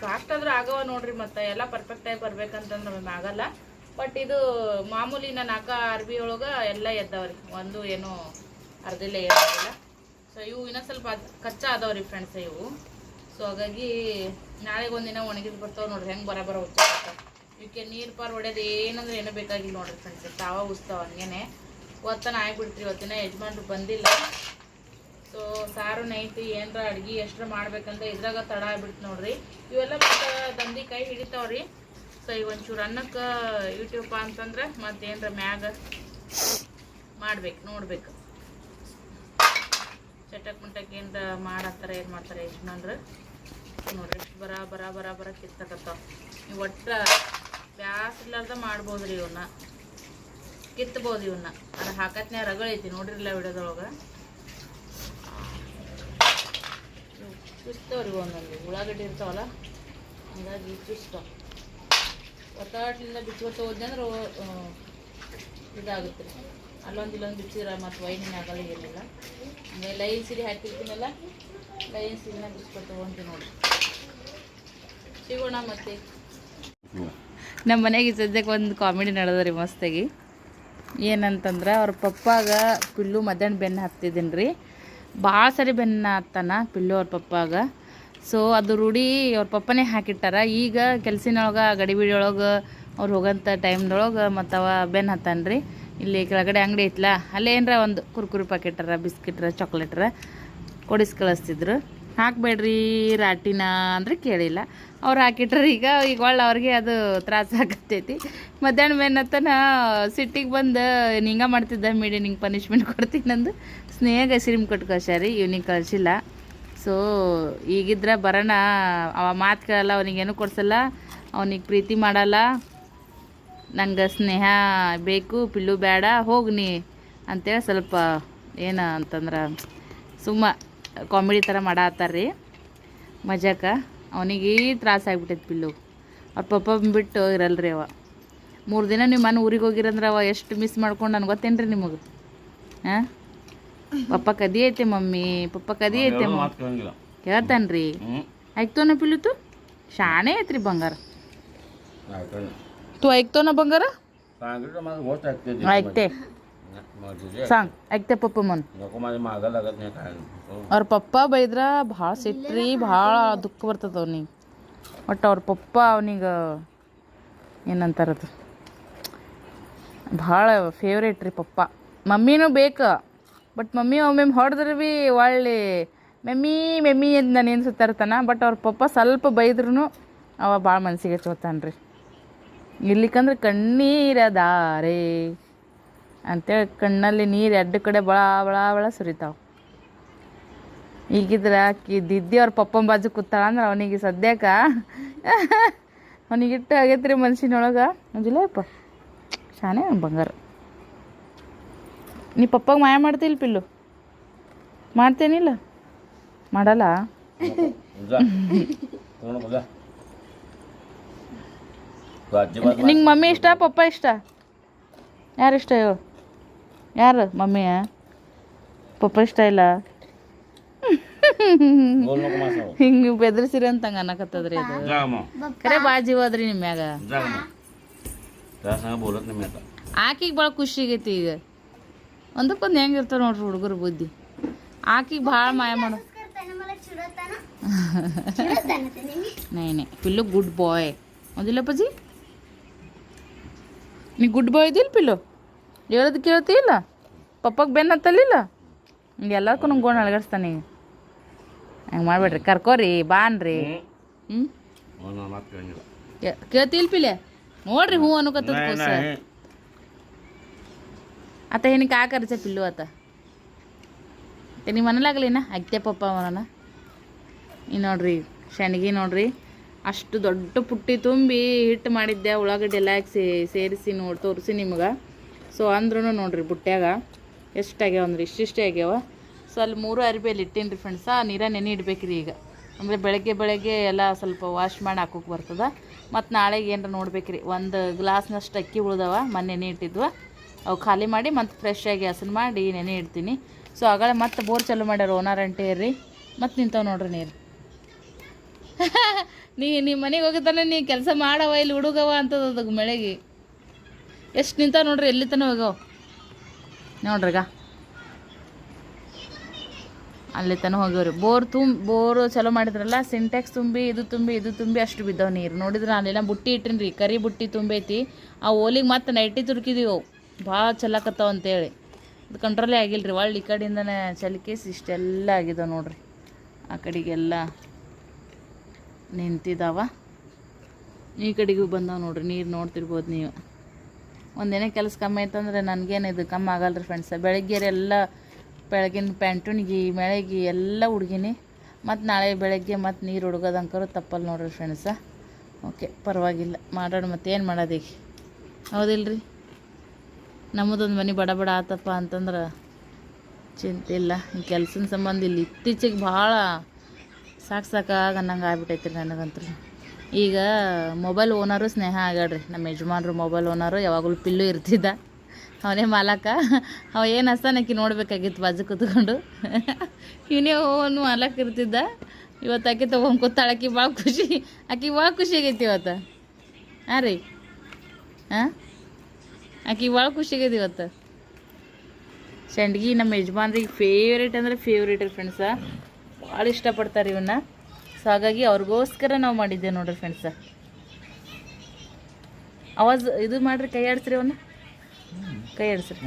ಫಾಸ್ಟ್ ಆದ್ರೆ ಆಗವ ನೋಡ್ರಿ ಮತ್ತೆ. ಎಲ್ಲ ಪರ್ಫೆಕ್ಟಾಗಿ ಬರ್ಬೇಕಂತಂದ್ರೆ ನಮಗೆ ಆಗಲ್ಲ. ಬಟ್ ಇದು ಮಾಮೂಲಿ ನಾನು ಹಾಕ ಅರ್ಬಿ ಒಳಗೆ ಎಲ್ಲ ಎದ್ದವ್ರಿ. ಒಂದು ಏನು ಅರ್ಧಿಲ್ಲ ಏನಾಗಿಲ್ಲ ಸೊ ಇವು ಇನ್ನೊಂದು ಸ್ವಲ್ಪ ಕಚ್ಚಾ ಅದಾವ್ರಿ ಫ್ರೆಂಡ್ಸ್ ಇವು. ಸೊ ಹಾಗಾಗಿ ನಾಳೆಗೆ ಒಂದಿನ ಒಣಗಿದ್ ಬರ್ತಾವೆ ನೋಡ್ರಿ. ಹೆಂಗೆ ಬರ ಉಚ್ಚಾಕ ಇವಕ್ಕೆ ನೀರು ಪಾರು ಹೊಡೆಯೋದು ಏನಂದ್ರೆ ಏನೂ ಬೇಕಾಗಿಲ್ಲ ನೋಡ್ರಿ ಫ್ರೆಂಡ್ಸ್ ತಾವ ಉಸ್ತಾವ ಹಂಗೇನೆ. ಒತ್ತನ ಆಗ್ಬಿಡ್ತ್ರಿ ಇವತ್ತಿನ. ಯಜಮಾನ್ರು ಬಂದಿಲ್ಲ. ಸೊ ಸಾರು, ನೈಟ್ ಏನರ ಅಡ್ಗೆ ಎಷ್ಟರ ಮಾಡ್ಬೇಕಂದ್ರೆ ಇದ್ರಾಗ ತಡ ಆಗ್ಬಿಡ್ತು ನೋಡ್ರಿ. ಇವೆಲ್ಲ ದಂದಿ ಕೈ ಹಿಡಿತಾವ್ರಿ. ಸೊ ಈ ಒಂಚೂರು ಅನ್ನಕ್ಕೆ ಯೂಟ್ಯೂಬ್ ಅಂತಂದ್ರೆ ಮತ್ತೇನರ ಮ್ಯಾಗ ಮಾಡ್ಬೇಕು, ನೋಡ್ಬೇಕು. ಚಟಕ್ ಮುಟಕ್ ಏನರ ಮಾಡತ್ತಾರ, ಏನು ಮಾಡ್ತಾರೆ ಯಜಮಾನ್ರು ನೋಡ್ರಿ, ಎಷ್ಟು ಬರ ಬರ ಬರ ಬರ ಕಿತ್ತಕತ್ತಾವ. ನೀವು ಒಟ್ಟ ಮಾಡ್ಬೋದು ರೀ ಇವನ್ನ ಕಿತ್ತಬೋದು ಇವನ್ನ ಅದು ಹಾಕತ್ನೇ ರಗಳೈತಿ ನೋಡ್ರಿಲ್ಲ ವಿಡಿಯೋದೊಳಗೆ. ಚುಸ್ತವ್ರಿ ಒಂದೊಂದು. ಉಳ್ಳಾಗಡ್ಡಿ ಇರ್ತಾವಲ್ಲ, ಹಂಗಾಗಿ ಚುಸ್ತಾವ ಒತ್ತಾಟ್ಲಿಂದ ಬಿಚ್ಕೊತ ಹೋದ್ನಿ ಅಂದ್ರೆ ಇದಾಗುತ್ತೆ. ರೀ ಅಲ್ಲೊಂದು ಇಲ್ಲೊಂದು ಬಿಚ್ಚಿದ್ರೆ ಮತ್ತು ವೈನಿನ ಆಗಲ್ಲ, ಏನಿಲ್ಲ. ಆಮೇಲೆ ಲೈನ್ ಸೀರೆ ಹಾಕಿರ್ತೀನಲ್ಲ, ಲೈನ್ ಸೀರೆನ ಬಿಚ್ಕೊತ ಹೋಗ್ತೀನಿ ನೋಡಿ. ಸಿಗೋಣ ಮತ್ತೆ. ನಮ್ಮ ಮನೆಗೆ ಸದ್ಯಕ್ಕೆ ಒಂದು ಕಾಮಿಡಿ ನಡೆದ್ರಿ ಮಸ್ತಾಗಿ. ಏನಂತಂದ್ರೆ ಅವ್ರ ಪಪ್ಪಾಗ ಪಿಲ್ಲು ಮಧ್ಯಾಹ್ನ ಬೆನ್ನು ಹತ್ತಿದ್ದೀನಿ ರೀ ಭಾಳ ಸರಿ ಬೆನ್ನ ಹತ್ತಾನ ಪಿಲ್ಲು ಅವ್ರ ಪಪ್ಪಾಗ. ಸೊ ಅದು ರೂಢಿ ಅವ್ರ ಪಪ್ಪನೇ ಹಾಕಿಟ್ಟಾರ. ಈಗ ಕೆಲಸಿನೊಳಗೆ ಗಡಿಬಿಡಿ ಒಳಗೆ ಅವ್ರು ಹೋಗೋಂಥ ಟೈಮ್ದೊಳಗೆ ಮತ್ತು ಅವ ರೀ ಇಲ್ಲಿ ಕೆಳಗಡೆ ಅಂಗಡಿ ಐತ್ಲ, ಅಲ್ಲೇ ಏನರ ಒಂದು ಕುರ್ಕುರಿ ಪ್ಯಾಕೆಟರ ಬಿಸ್ಕಿಟ್ರ, ಚಾಕ್ಲೇಟ್ರ ಕೊಡಿಸಿ ಕಳಿಸ್ತಿದ್ರು. ಹಾಕ್ಬೇಡ್ರಿ ರಾಟಿನ ಅಂದ್ರೆ ಕೇಳಿಲ್ಲ. ಅವ್ರು ಹಾಕಿಟ್ರೆ ಈಗ ಈಗ ಒಳ್ಳೆ ಅವ್ರಿಗೆ ಅದು ತ್ರಾಸ ಆಗತ್ತೈತಿ. ಮಧ್ಯಾಹ್ನ ಮೇನತ್ತನ ಸಿಟ್ಟಿಗೆ ಬಂದು, ನಿಂಗ ಮಾಡ್ತಿದ್ದ ಮೀಡಿ ನಿಂಗೆ ಪನಿಷ್ಮೆಂಟ್ ಕೊಡ್ತೀನಿ ನಂದು ಸ್ನೇಹಗೆ ಸಿರಿಮ್ ಕೊಟ್ಟು ಇವ್ನಿಗೆ ಕಳ್ಸಿಲ್ಲ. ಸೊ ಈಗಿದ್ರೆ ಬರೋಣ, ಅವ ಮಾತು ಕೇಳಲ್ಲ ಅವನಿಗೇನು ಕೊಡ್ಸಲ್ಲ, ಅವನಿಗೆ ಪ್ರೀತಿ ಮಾಡಲ್ಲ. ನಂಗೆ ಸ್ನೇಹ ಬೇಕು, ಪಿಲ್ಲು ಬೇಡ ಹೋಗ್ನಿ ಅಂತೇಳಿ ಸ್ವಲ್ಪ ಏನು ಅಂತಂದ್ರೆ ಸುಮ್ಮ ಕಾಮಿಡಿ ಥರ ಮಾಡತ್ತಾರ್ರಿ ಮಜಾಕ. ಅವನಿಗೆ ತ್ರಾಸ ಆಗ್ಬಿಟ್ಟೈತೆ ಪಿಲ್ಲು. ಅವ್ರ ಪಪ್ಪ ಬಿಟ್ಟು ಇರಲ್ರಿ ಅವ. ಮೂರು ದಿನ ನಿಮ್ಮ ಮನೆ ಊರಿಗೆ ಹೋಗಿರಂದ್ರೆ ಅವ ಎಷ್ಟು ಮಿಸ್ ಮಾಡ್ಕೊಂಡು ನನಗೆ ಗೊತ್ತೇನು ರೀ ನಿಮಗೆ? ಹಾಂ? ಪಪ್ಪ ಕದಿ ಐತೆ ಮಮ್ಮಿ ಪಪ್ಪ ಕದಿ ಐತೆ ಹೇಳೋ ಮಮ್ಮಿ ಮಾತು ಕೇಳಂಗಿಲ್ಲ ಕೇಳ್ತಾನೆ ರೀ ಹ್ಞೂ ಐಕ್ತೋನ ಪಿಲ್ಲುತು ಶಾಣೆ ಐತ್ರಿ ಬಂಗಾರ ಆಯ್ತು तू ऐकतो ना बंगारा सांगितलं माझं गोष्ट ऐकते ती. ऐकते मग तुझे सांग ऐकते पप्पा म्हण नको माझ्या मागं लागत नाही काय हो. ಅವ್ರ ಪಪ್ಪ ಬೈದ್ರ ಭಾಳ ಸಿಟ್ರಿ ಭಾಳ ದುಃಖ ಬರ್ತದ ಅವ್ನಿಗೆ ಒಟ್ಟು ಅವ್ರ ಪಪ್ಪ ಅವನಿಗೆ ಏನಂತಾರದು ಭಾಳ ಫೇವ್ರೇಟ್ ರೀ ಪಪ್ಪ ಮಮ್ಮಿನೂ ಬೇಕು ಬಟ್ ಮಮ್ಮಿ ಒಮ್ಮೆ ಹೊಡೆದ್ರೆ ಭೀ ಒಳ್ಳೆ ಮೆಮ್ಮಿ ಮೆಮ್ಮಿ ಅಂತ ನಾನು ಏನು ಸುತ್ತಾರ್ತಾನ ಬಟ್ ಅವ್ರ ಪಪ್ಪ ಸ್ವಲ್ಪ ಬೈದ್ರೂ ಅವ ಭಾಳ ಮನಸ್ಸಿಗೆ ಹಚ್ಕೋತಾನೆ ರೀ ಇರ್ಲಿಕ್ಕಂದ್ರೆ ಕಣ್ಣೀರದಾರೆ ಅಂತೇಳಿ ಕಣ್ಣಲ್ಲಿ ನೀರು ಎರಡು ಕಡೆ ಬಳ ಬಳ ಬಳ ಸುರಿತಾವೆ. ಈಗಿದ್ರೆ ಆಕಿ ದಿದ್ದಿ ಅವ್ರ ಪಪ್ಪನ ಬಾಜು ಕೂತಾಳ ಅಂದ್ರೆ ಅವನಿಗೆ ಸದ್ಯಕ್ಕೆ ಅವನಿಗಿಟ್ಟು ಆಗೈತ್ರಿ ಮನ್ಸಿನೊಳಗೆ. ಅಂಜಿಲ್ಲಪ್ಪ ಶಾನೆ ಬಂಗಾರ. ನೀ ಪಪ್ಪಾಗ ಮಾಯ ಮಾಡ್ತಿಲ್ಲ ಪಿಲ್ಲು? ಮಾಡ್ತೇನಿಲ್ಲ. ಮಾಡಲ್ಲ? ನಿಂಗೆ ಮಮ್ಮಿ ಇಷ್ಟ ಪಪ್ಪ ಇಷ್ಟ? ಯಾರು ಇಷ್ಟ ಹೇಳು ಯಾರು ಮಮ್ಮಿಯ? ಪಪ್ಪ ಇಷ್ಟ ಇಲ್ಲ? ಹಿಂಗೆ ನೀವು ಬೆದರ್ಸಿರಿ ಅಂತ ಹಂಗೆ ಅನ್ನಕತ್ತದ್ರಿ ಇದು. ಖರೆ ಭಾಳ ಜೀವ ಅದ್ರಿ ನಿಮ್ಯಾಗ ಆಕಿಗೆ ಭಾಳ ಖುಷಿ ಆಗೈತಿ ಈಗ. ಒಂದಕ್ಕೊಂದು ಹೆಂಗಿರ್ತಾವೆ ನೋಡ್ರಿ ಹುಡುಗರು ಬುದ್ಧಿ. ಆಕಿಗೆ ಭಾಳ ಮಾಯ ಮಾಡು. ನೈ ನೈ. ಪಿಲ್ಲು ಗುಡ್ ಬಾಯ್. ಹೌದಿಲ್ಲ ನೀ ಗುಡ್ ಬಾಯ್ ಇದಿಲ್ಲ ಪಿಲ್ಲು? ಹೇಳೋದು ಕೇಳ್ತಿ ಇಲ್ಲ? ಪಪ್ಪಗೆ ಬೆನ್ನ ಹಿಂಗೆ ಎಲ್ಲದಕ್ಕೂ ನಂಗೆ ಗೋಣ ಅಳಗಡಿಸ್ತಾನೆ. ಹಂಗೆ ಮಾಡ್ಬೇಡ್ರಿ ಕರ್ಕೋರಿ ಬಾನ್ರಿ ಹ್ಞೂ ಕೇಳ್ತಿ ಇಲ್ಲ ಪಿಲ್ಲೆ? ನೋಡ್ರಿ ಹ್ಞೂ ಅನ್ಕೋತದ आता ह्याने काय करायचं पिल्लू आता त्यांनी म्हणा लागले ना ऐकते ಪಪ್ಪ ಅವನ ಈ ನೋಡ್ರಿ ಶೆಣಗಿ ನೋಡ್ರಿ ಅಷ್ಟು ದೊಡ್ಡ ಪುಟ್ಟಿ ತುಂಬಿ ಹಿಟ್ಟು ಮಾಡಿದ್ದೆ ಉಳ್ಳಾಗಡ್ಡಿ ಎಲ್ಲ ಹಾಕಿ ಸೇರಿಸಿ ನೋಡಿ ತೋರಿಸಿ ನಿಮ್ಗೆ ಸೊ ಅಂದ್ರೂ ನೋಡ್ರಿ ಬುಟ್ಟ್ಯಾಗ ಎಷ್ಟು ಆಗ್ಯಾವ ಅಂದ್ರೆ ಇಷ್ಟಿಷ್ಟೇ ಆಗ್ಯಾವ ಸೊ ಅಲ್ಲಿ ಮೂರು ಅರಿಬಿ ಅಲ್ಲಿ ಇಟ್ಟೀನಿ ರೀ ಫ್ರೆಂಡ್ಸ ನೀರ ನೆನೆ ಇಡ್ಬೇಕ್ರಿ ಈಗ ಅಂದರೆ ಬೆಳಗ್ಗೆ ಬೆಳಗ್ಗೆ ಎಲ್ಲ ಸ್ವಲ್ಪ ವಾಶ್ ಮಾಡಿ ಹಾಕೋಕೆ ಬರ್ತದ ಮತ್ತು ನಾಳೆಗೆ ಏನಾರ ನೋಡ್ಬೇಕ್ರಿ ಒಂದು ಗ್ಲಾಸ್ನಷ್ಟು ಅಕ್ಕಿ ಉಳ್ದವ ಮೊನ್ನೆ ನೆನೆ ಇಟ್ಟಿದ್ವ ಅವು ಖಾಲಿ ಮಾಡಿ ಮತ್ತು ಫ್ರೆಶ್ ಆಗಿ ಹಸನ್ ಮಾಡಿ ನೆನೆ ಇಡ್ತೀನಿ. ಸೊ ಆಗಲೇ ಮತ್ತೆ ಬೋರ್ ಚಾಲು ಮಾಡ್ಯಾರ ಓನರ್ ಅಂಟೇ ರೀ ಮತ್ತು ನಿಂತಾವ ನೋಡ್ರಿ ನೀರು. ನೀ ನಿಮ್ಮ ಮನೆಗೆ ಹೋಗಿದ್ದಾನೆ ನೀ ಕೆಲಸ ಮಾಡವ, ಇಲ್ಲಿ ಹುಡುಗವ ಅಂತದ ಅದಕ್ಕೆ ಮಳೆಗೆ. ಎಷ್ಟು ನಿಂತಾವ ನೋಡ್ರಿ, ಎಲ್ಲಿ ತನಕ ಹೋಗವ ನೋಡ್ರಿಗ ಅಲ್ಲಿ ತನಕ ಹೋಗ್ಯವ್ರಿ. ಬೋರ್ ತುಂಬ ಬೋರು ಚಲೋ ಮಾಡಿದ್ರಲ್ಲ ಸಿಂಟ್ಯಾಕ್ಸ್ ತುಂಬಿ, ಇದು ತುಂಬಿ ಇದು ತುಂಬಿ ಅಷ್ಟು ಬಿದ್ದಾವೆ ನೀರು. ನೋಡಿದ್ರೆ ಅಲ್ಲೆಲ್ಲ ಬುಟ್ಟಿ ಇಟ್ಟಿನಿ ರೀ ಕರಿ ಬುಟ್ಟಿ ತುಂಬೈತಿ. ಆ ಓಲಿಗೆ ಮತ್ತೆ ನೈಟಿ ತುರ್ಕಿದೀವಿ ಭಾಳ ಚಲಕತ್ತಾವ ಅಂತೇಳಿ. ಅದು ಕಂಟ್ರೋಲೇ ಆಗಿಲ್ಲ ರೀ ಒಳ್ಳೆ ಈ ಕಡೆಯಿಂದನೇ ಚಲಿಕೇಸಿ ಇಷ್ಟೆಲ್ಲ ಆಗಿದಾವೆ ನೋಡ್ರಿ. ಆ ಕಡೆಗೆಲ್ಲ ನಿಂತಿದ್ದಾವ ಈ ಕಡೆಗೂ ಬಂದಾವ ನೋಡ್ರಿ. ನೀರು ನೋಡ್ತಿರ್ಬೋದು ನೀವು. ಒಂದೇನೇ ಕೆಲಸ ಕಮ್ಮಿ ಆಯ್ತಂದ್ರೆ ನನಗೇನು ಇದು ಕಮ್ಮಿ ಆಗಲ್ಲ ರೀ ಫ್ರೆಂಡ್ಸ ಬೆಳಗ್ಗೆ ಎಲ್ಲ ಬೆಳಗಿನ ಪ್ಯಾಂಟುನಿಗೆ ಮೆಳಗಿ ಎಲ್ಲ ಹುಡುಗಿನಿ ಮತ್ತು ನಾಳೆ ಬೆಳಗ್ಗೆ ಮತ್ತು ನೀರು ಹುಡುಗೋದಂಕರು ತಪ್ಪಲ್ಲ ನೋಡ್ರಿ ಫ್ರೆಂಡ್ಸ ಓಕೆ, ಪರವಾಗಿಲ್ಲ. ಮಾಡೋಣ ಮತ್ತೇನು ಹೌದಿಲ್ಲ ಹೌದಿಲ್ರಿ? ನಮ್ಮದೊಂದು ಮನೆ ಬಡ ಬಡ ಆತಪ್ಪ ಅಂತಂದ್ರೆ ಚಿಂತೆ ಇಲ್ಲ. ಈ ಕೆಲ್ಸದ ಸಂಬಂಧ ಇಲ್ಲಿ ಇತ್ತೀಚೆಗೆ ಭಾಳ ಸಾಕು ಸಾಕಾಗ ಅನ್ನಂಗೆ ಆಗ್ಬಿಟ್ಟೈತೆ ರೀ ನನಗಂತೂ ಈಗ ಮೊಬೈಲ್ ಓನರು ಸ್ನೇಹ ಆಗ್ಯಾಡ್ರಿ ನಮ್ಮ ಯಜಮಾನ್ರು ಮೊಬೈಲ್ ಓನರು ಯಾವಾಗಲೂ ಪಿಲ್ಲು ಇರ್ತಿದ್ದ. ಅವನೇ ಮಾಲಕ. ಅವ ಏನು ಹಸ್ತಾನಕಿ ನೋಡ್ಬೇಕಾಗಿತ್ತು ಬಾಜು ಕೂತ್ಕೊಂಡು. ಇವನೇ ಓನು ಮಾಲಕ ಇರ್ತಿದ್ದ. ಇವತ್ತು ಆಕೆ ತೊಗೊಂಡು ಕೂತಾಳೆ. ಆಕಿ ಭಾಳ ಖುಷಿ. ಆಕಿ ಭಾಳ ಖುಷಿ ಆಗೈತಿ ಇವತ್ತು. ಹಾಂ ರೀ. ಹಾಂ ಆಕಿ ಭಾಳ ಖುಷಿ ಆಗೈತಿ ಇವತ್ತು ಸಂಡ್ಗಿ ನಮ್ಮ ಯಜಮಾನ್ರಿಗೆ ಫೇವ್ರೇಟ್ ಅಂದರೆ ಫೇವ್ರೇಟ್ ರೀ ಫ್ರೆಂಡ್ಸ ಭಾಳ ಇಷ್ಟಪಡ್ತಾರೆ ಇವನ್ನ ಸೊ ಹಾಗಾಗಿ ಅವ್ರಿಗೋಸ್ಕರ ನಾವು ಮಾಡಿದ್ದೆ ನೋಡ್ರಿ ಫ್ರೆಂಡ್ಸ ಅವಾಜ್ ಇದು ಮಾಡ್ರಿ ಕೈ ಆಡ್ಸ್ರಿ ಅವನ್ನ ಕೈ ಆಡಿಸ್ರಿ.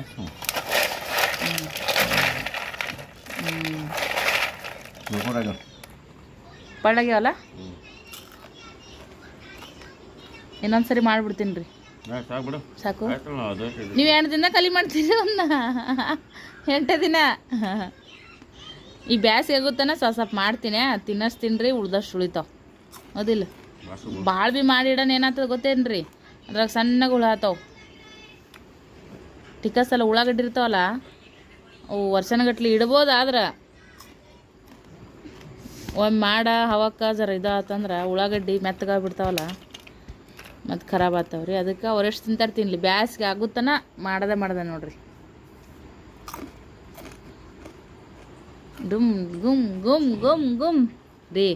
ಪಳ್ಳಗ್ಯಾವಲ್ಲ ಇನ್ನೊಂದ್ಸರಿ ಮಾಡ್ಬಿಡ್ತೀನಿ ರೀ. ಸಾಕು ನೀವು ಎರಡು ದಿನ ಕಲಿ ಮಾಡ್ತೀರಿ ಅವನ್ನ ಎಂಟು ದಿನ? ಈ ಬ್ಯಾಸ್ ಆಗುತ್ತಾನ ಸ್ವಲ್ಪ ಸ್ವಲ್ಪ ಮಾಡ್ತೀನಿ ತಿನ್ನಸ್ತೀನಿ ರೀ ಉಳ್ದಷ್ಟು ಉಳಿತಾವ್. ಅದಿಲ್ಲ. ಭಾಳ ಭೀ ಮಾಡಿಡೋಣ ಏನಾಗ್ತದ ಗೊತ್ತೇನ್ರಿ? ಅದ್ರಾಗ ಸಣ್ಣಗೆ ಹುಳ ಆತಾವ. ಟಿಕಸ್ ಎಲ್ಲ ಉಳ್ಳಾಗಡ್ಡಿ ಇರ್ತಾವಲ್ಲ ಅವು ವರ್ಷನಗಟ್ಲೆ ಇಡ್ಬೋದು ಆದ್ರೆ. ಒಮ್ಮೆ ಮಾಡ ಹವಕ್ಕ ಜರ ಇದಾತಂದ್ರೆ ಉಳ್ಳಾಗಡ್ಡಿ ಮೆತ್ತಗಾಗ್ಬಿಡ್ತಾವಲ್ಲ ಮತ್ತು ಖರಾಬ್ ಆಗ್ತಾವ ರೀ ಅದಕ್ಕೆ ಅವರೆಷ್ಟು ತಿಂತಾರೆ ತಿನ್ನಲಿ ಬ್ಯಾಸ್ಗೆ ಆಗುತ್ತನ ಮಾಡದೆ ಮಾಡ್ದೆ ನೋಡ್ರಿ. ಡುಮ್ ಗುಮ್ ಗುಮ್ ಗುಮ್ ಗುಮ್. ರೀ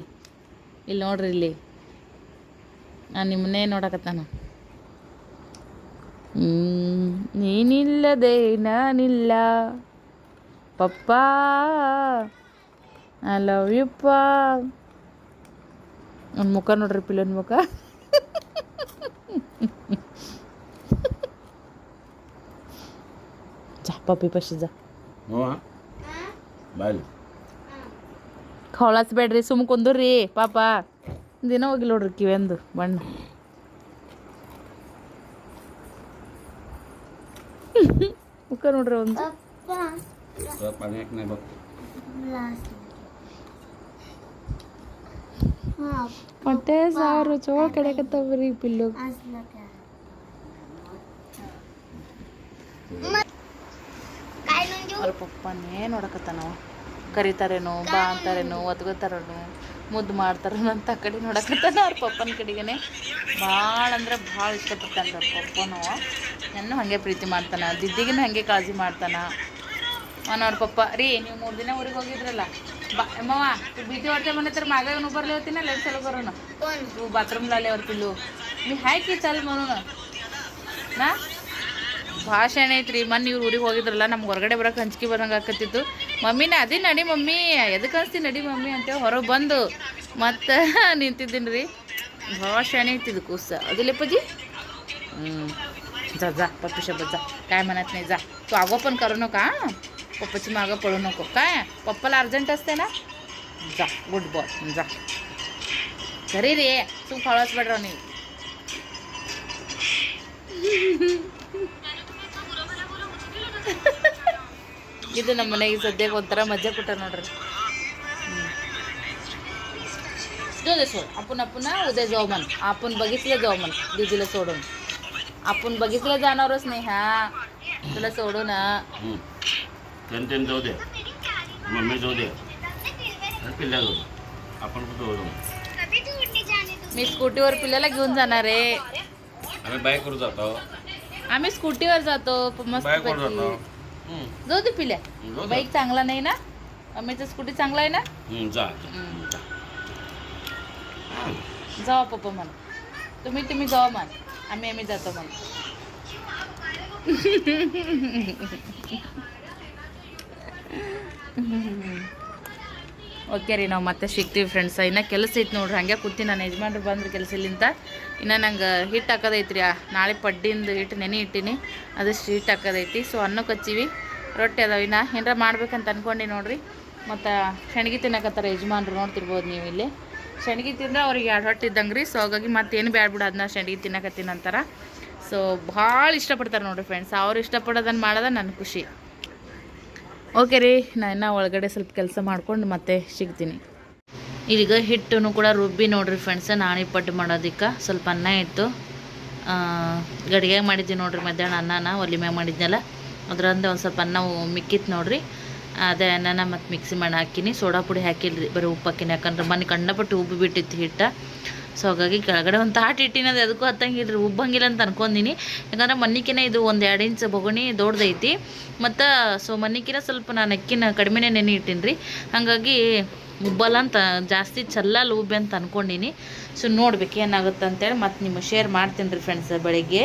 ಇಲ್ಲಿ ನೋಡ್ರಿ ಇಲ್ಲಿ. ನಾನು ನಿಮ್ಮನ್ನೇ ನೋಡಕತ್ತಾನ. ಹ್ಞೂ ನೀನಿಲ್ಲದೆ ನಾನಿಲ್ಲ. ಪಪ್ಪ ಐ ಲವ್ ಯುಪ್ಪ ಒಂದು ಮುಖ ನೋಡ್ರಿ ಪಿಲ್ಲನ್ ಮುಖ. ಜಾ ಪಪ್ಪಿ ಪಶಿ ಜಾ ಹ್ಞೂ ಬಾಯ್ಲಿ ಖವಳಸ್ಬೇಡ್ರಿ ಸುಮ್ ಕುಂದ್ರಿ ಪಾಪ ದಿನ ಹೋಗಿಲ್ಲ ನೋಡ್ರಿ ಕಿವೆಂದು ಬಣ್ಣ ಮುಖ ನೋಡ್ರಿ ಒಂದು ಸ್ವಲ್ಪ ಪಾನಿ ಹಾಕಿ ಬಾ ಹೊಟ್ಟೆ ಸಾರು ಚೋಳ ಕಡೆಕತ್ತವ್ರಿ ಪಿಲ್ಲು. ಅವ್ರ ಪಪ್ಪನೇ ನಾವು ಕರಿತಾರೇನೋ, ಬಾ ಅಂತಾರೇನೋ, ಒತ್ಕೋತಾರೇನೋ, ಮುದ್ದು ಮಾಡ್ತಾರೇನೋ ಅಂತ ಕಡೆ ನೋಡಕತ್ತಾನ ಅವ್ರ ಪಪ್ಪನ ಕಡೆಗೇನೆ. ಭಾಳ ಅಂದ್ರೆ ಭಾಳ ಇಷ್ಟಪಡ್ತಾನೆ ಅವ್ರ ಪಪ್ಪನು ನನ್ನ ಹಾಗೆ ಪ್ರೀತಿ ಮಾಡ್ತಾನ, ದಿದ್ದಿಗಿನ ಹಾಗೆ ಕಾಳಜಿ ಮಾಡ್ತಾನ. ಅವನ ಪಪ್ಪ ರೀ, ನೀವು ಮೂರು ದಿನ ಊರಿಗೆ ಹೋಗಿದ್ರಲ್ಲ? ಬಾ ಅಮ್ಮವ್ವ ಬೀದಿ ಹೊಡ್ತೆ ಮನೆ ಹತ್ರ ಮಾಗ ನೀವು ಬರ್ಲಿ ಹೋಗ್ತೀನ ಲೈಟ್ ಚಲೋ ಬರೋಣ तू बाथरूमला आल्यावर पिल्लू मी हाय की चल म्हणून ನಾ ಭಾಷಣ ಐತ್ರಿ ಮೊನ್ನೆ ಇವ್ರು ಊರಿಗೆ ಹೋಗಿದ್ರಲ್ಲ ನಮ್ಗೆ ಹೊರಗಡೆ ಬರೋಕೆ ಹಂಚಿಕೆ ಬರಂಗೆ ಆಕತ್ತಿತ್ತು ಮಮ್ಮಿನ ಅದೇ ನಡಿ ಮಮ್ಮಿ ಎದಕ್ಕೆ ಅನ್ಸ್ತಿ ನಡಿ ಮಮ್ಮಿ ಅಂತೇಳಿ ಹೊರಗೆ ಬಂದು ಮತ್ತೆ ನಿಂತಿದ್ದೀನಿ ರೀ ಭಾಷಣ ಐತಿದ್ದು ಕೂಸ ಅದಿಲ್ಲಪ್ಪಜಿ हम्म. जा जा पप्पी सोबत जा काय म्हणत नाही जा तू आगो पण करू नका पप्पाची मागं पडू नको काय पप्पाला अर्जंट असते ना जा गुड बॉय जा ಸರಿ ರೀ ಸುಮ್ ಕಳಿಸ್ಬೇಡ್ರ ನೀವು ಇದು ನಮ್ಮ ಮನೆಗೆ ಸದ್ಯಕ್ಕೆ ಒಂಥರ मजा कुठ ನೋಡ್ರಿ जो दे सोड आपण आपण ना उद्या जाऊ म्हण आपण बघितलं जाऊ म्हण दीदीला सोडून आपण बघितलं जाणारच नाही हा तुला सोडून त्यांनी जाऊ द्या मम्मी जाऊ द्या पिल्ला जाऊ आपण कुठं जाऊ? मी स्कूटीवर पिल्ला घेऊन जाणार आहे. आम्ही बाईक वर जातो. आम्ही स्कूटीवर जातो. मस्त जाऊ दे पिल्या बाईक चांगला नाही ना? मम्मीचा स्कूटी चांगला आहे ना? जा. जावा पप्पा मला. तुम्ही तुम्ही जावा मान आम्ही आम्ही जातो मला. ಓಕೆ ರೀ, ನಾವು ಮತ್ತೆ ಸಿಗ್ತೀವಿ ಫ್ರೆಂಡ್ಸ ಇನ್ನು ಕೆಲಸ ಇತ್ತು ನೋಡ್ರಿ, ಹಂಗೆ ಕೂತಿ ನಾನು ಯಜಮಾನ್ರು ಬಂದ್ರೆ ಕೆಲಸಲಿಂತ. ಇನ್ನ ನಂಗೆ ಹಿಟ್ಟು ಹಾಕೋದೈತ್ರಿ ನಾಳೆ ಪಡ್ಡಿಂದು ಹಿಟ್ಟು ನೆನೆ ಇಟ್ಟಿನಿ. ಅದಷ್ಟು ಹಿಟ್ಟು ಹಾಕೋದೈತಿ. ಸೊ ಅನ್ನಕ್ಕೆ ಹಚ್ಚಿವಿ. ರೊಟ್ಟಿ ಅದಾವ ಇನ್ನು. ಏನಾರ ಮಾಡ್ಬೇಕಂತ ಅನ್ಕೊಂಡಿ ನೋಡ್ರಿ. ಮತ್ತು ಶೆಣಗಿ ತಿನ್ನಕತ್ತಾರ ಯಜಮಾನ್ರು, ನೋಡ್ತಿರ್ಬೋದು ನೀವು ಇಲ್ಲಿ. ಶೆಣಗಿ ತಿಂದ್ರೆ ಅವ್ರಿಗೆ ಎರಡು ಹೊಟ್ಟೆ ಇದ್ದಂಗೆ ರೀ. ಸೊ ಹಾಗಾಗಿ ಮತ್ತೇನು ಬ್ಯಾಡ ಬಿಡ ಅದನ್ನ ಶೆಣಗಿ ತಿನ್ನಕತ್ತೀನಿ ಅಂತಾರೆ. ಸೊ ಭಾಳ ಇಷ್ಟಪಡ್ತಾರೆ ನೋಡಿರಿ ಫ್ರೆಂಡ್ಸ್ ಅವ್ರು ಇಷ್ಟಪಡೋದನ್ನು ಮಾಡೋದ ನನ್ನ ಖುಷಿ. ಓಕೆ ರೀ ನಾನು ಇನ್ನ ಒಳಗಡೆ ಸ್ವಲ್ಪ ಕೆಲಸ ಮಾಡ್ಕೊಂಡು ಮತ್ತೆ ಸಿಗ್ತೀನಿ. ಈಗ ಹಿಟ್ಟನ್ನು ಕೂಡ ರುಬ್ಬಿ ನೋಡ್ರಿ ಫ್ರೆಂಡ್ಸ್ ನಾಣಿ ಪಟ್ಟು ಮಾಡೋದಕ್ಕೆ. ಸ್ವಲ್ಪ ಅನ್ನ ಇತ್ತು. ಗಡಿಗೆ ಮಾಡಿದ್ದೀನಿ ನೋಡ್ರಿ ಮಧ್ಯಾಹ್ನ ಅನ್ನನ, ಒಲಿ ಮ್ಯಾಗ ಮಾಡಿದ್ನಲ್ಲ. ಅದರಂದ ಒಂದು ಸ್ವಲ್ಪ ಅನ್ನ ಮಿಕ್ಕಿತ್ತು ನೋಡ್ರಿ. ಅದೇ ಅನ್ನನ ಮತ್ತು ಮಿಕ್ಸಿ ಮಾಡಿ ಹಾಕಿನಿ ಸೋಡಾ ಪುಡಿ ಹಾಕಿಲ್ರಿ, ಬರೀ ಉಪ್ಪು ಹಾಕಿನಿ ಯಾಕಂದ್ರೆ ಮನೆ ಕಂಡಪಟ್ಟು ಉಬ್ಬು ಬಿಟ್ಟಿತ್ತು ಹಿಟ್ಟು. ಸೊ ಹಾಗಾಗಿ ಕೆಳಗಡೆ ಒಂದು ತಾಟ್ ಇಟ್ಟಿನದು ಅದಕ್ಕೂ ಹತ್ತಂಗಿಲ್ರಿ ಉಬ್ಬಂಗಿಲ್ಲ ಅಂತ ಅನ್ಕೊಂಡಿನಿ. ಯಾಕಂದ್ರೆ ಮನ್ನಿಕಿನ ಇದು ಒಂದು ಎರಡು ಇಂಚ್ ಬೊಗಣಿ ದೊಡ್ಡದೈತಿ. ಮತ್ತು ಸೊ ಮನ್ನಿಕಿನ ಸ್ವಲ್ಪ ನಾನು ಅಕ್ಕಿನ ಕಡಿಮೆನೇ ನೆನೆ ಇಟ್ಟೀನಿ ರೀ ಹಾಗಾಗಿ ಉಬ್ಬಲ್ಲ ಅಂತ, ಜಾಸ್ತಿ ಚಲ್ಲಲ್ಲ ಉಬ್ಬೆ ಅಂತ ಅನ್ಕೊಂಡಿನಿ. ಸೊ ನೋಡ್ಬೇಕು ಏನಾಗುತ್ತೆ ಅಂತೇಳಿ ಮತ್ತೆ ನಿಮಗೆ ಶೇರ್ ಮಾಡ್ತೀನಿ ರೀ ಫ್ರೆಂಡ್ಸ್ ಬೆಳಿಗ್ಗೆ.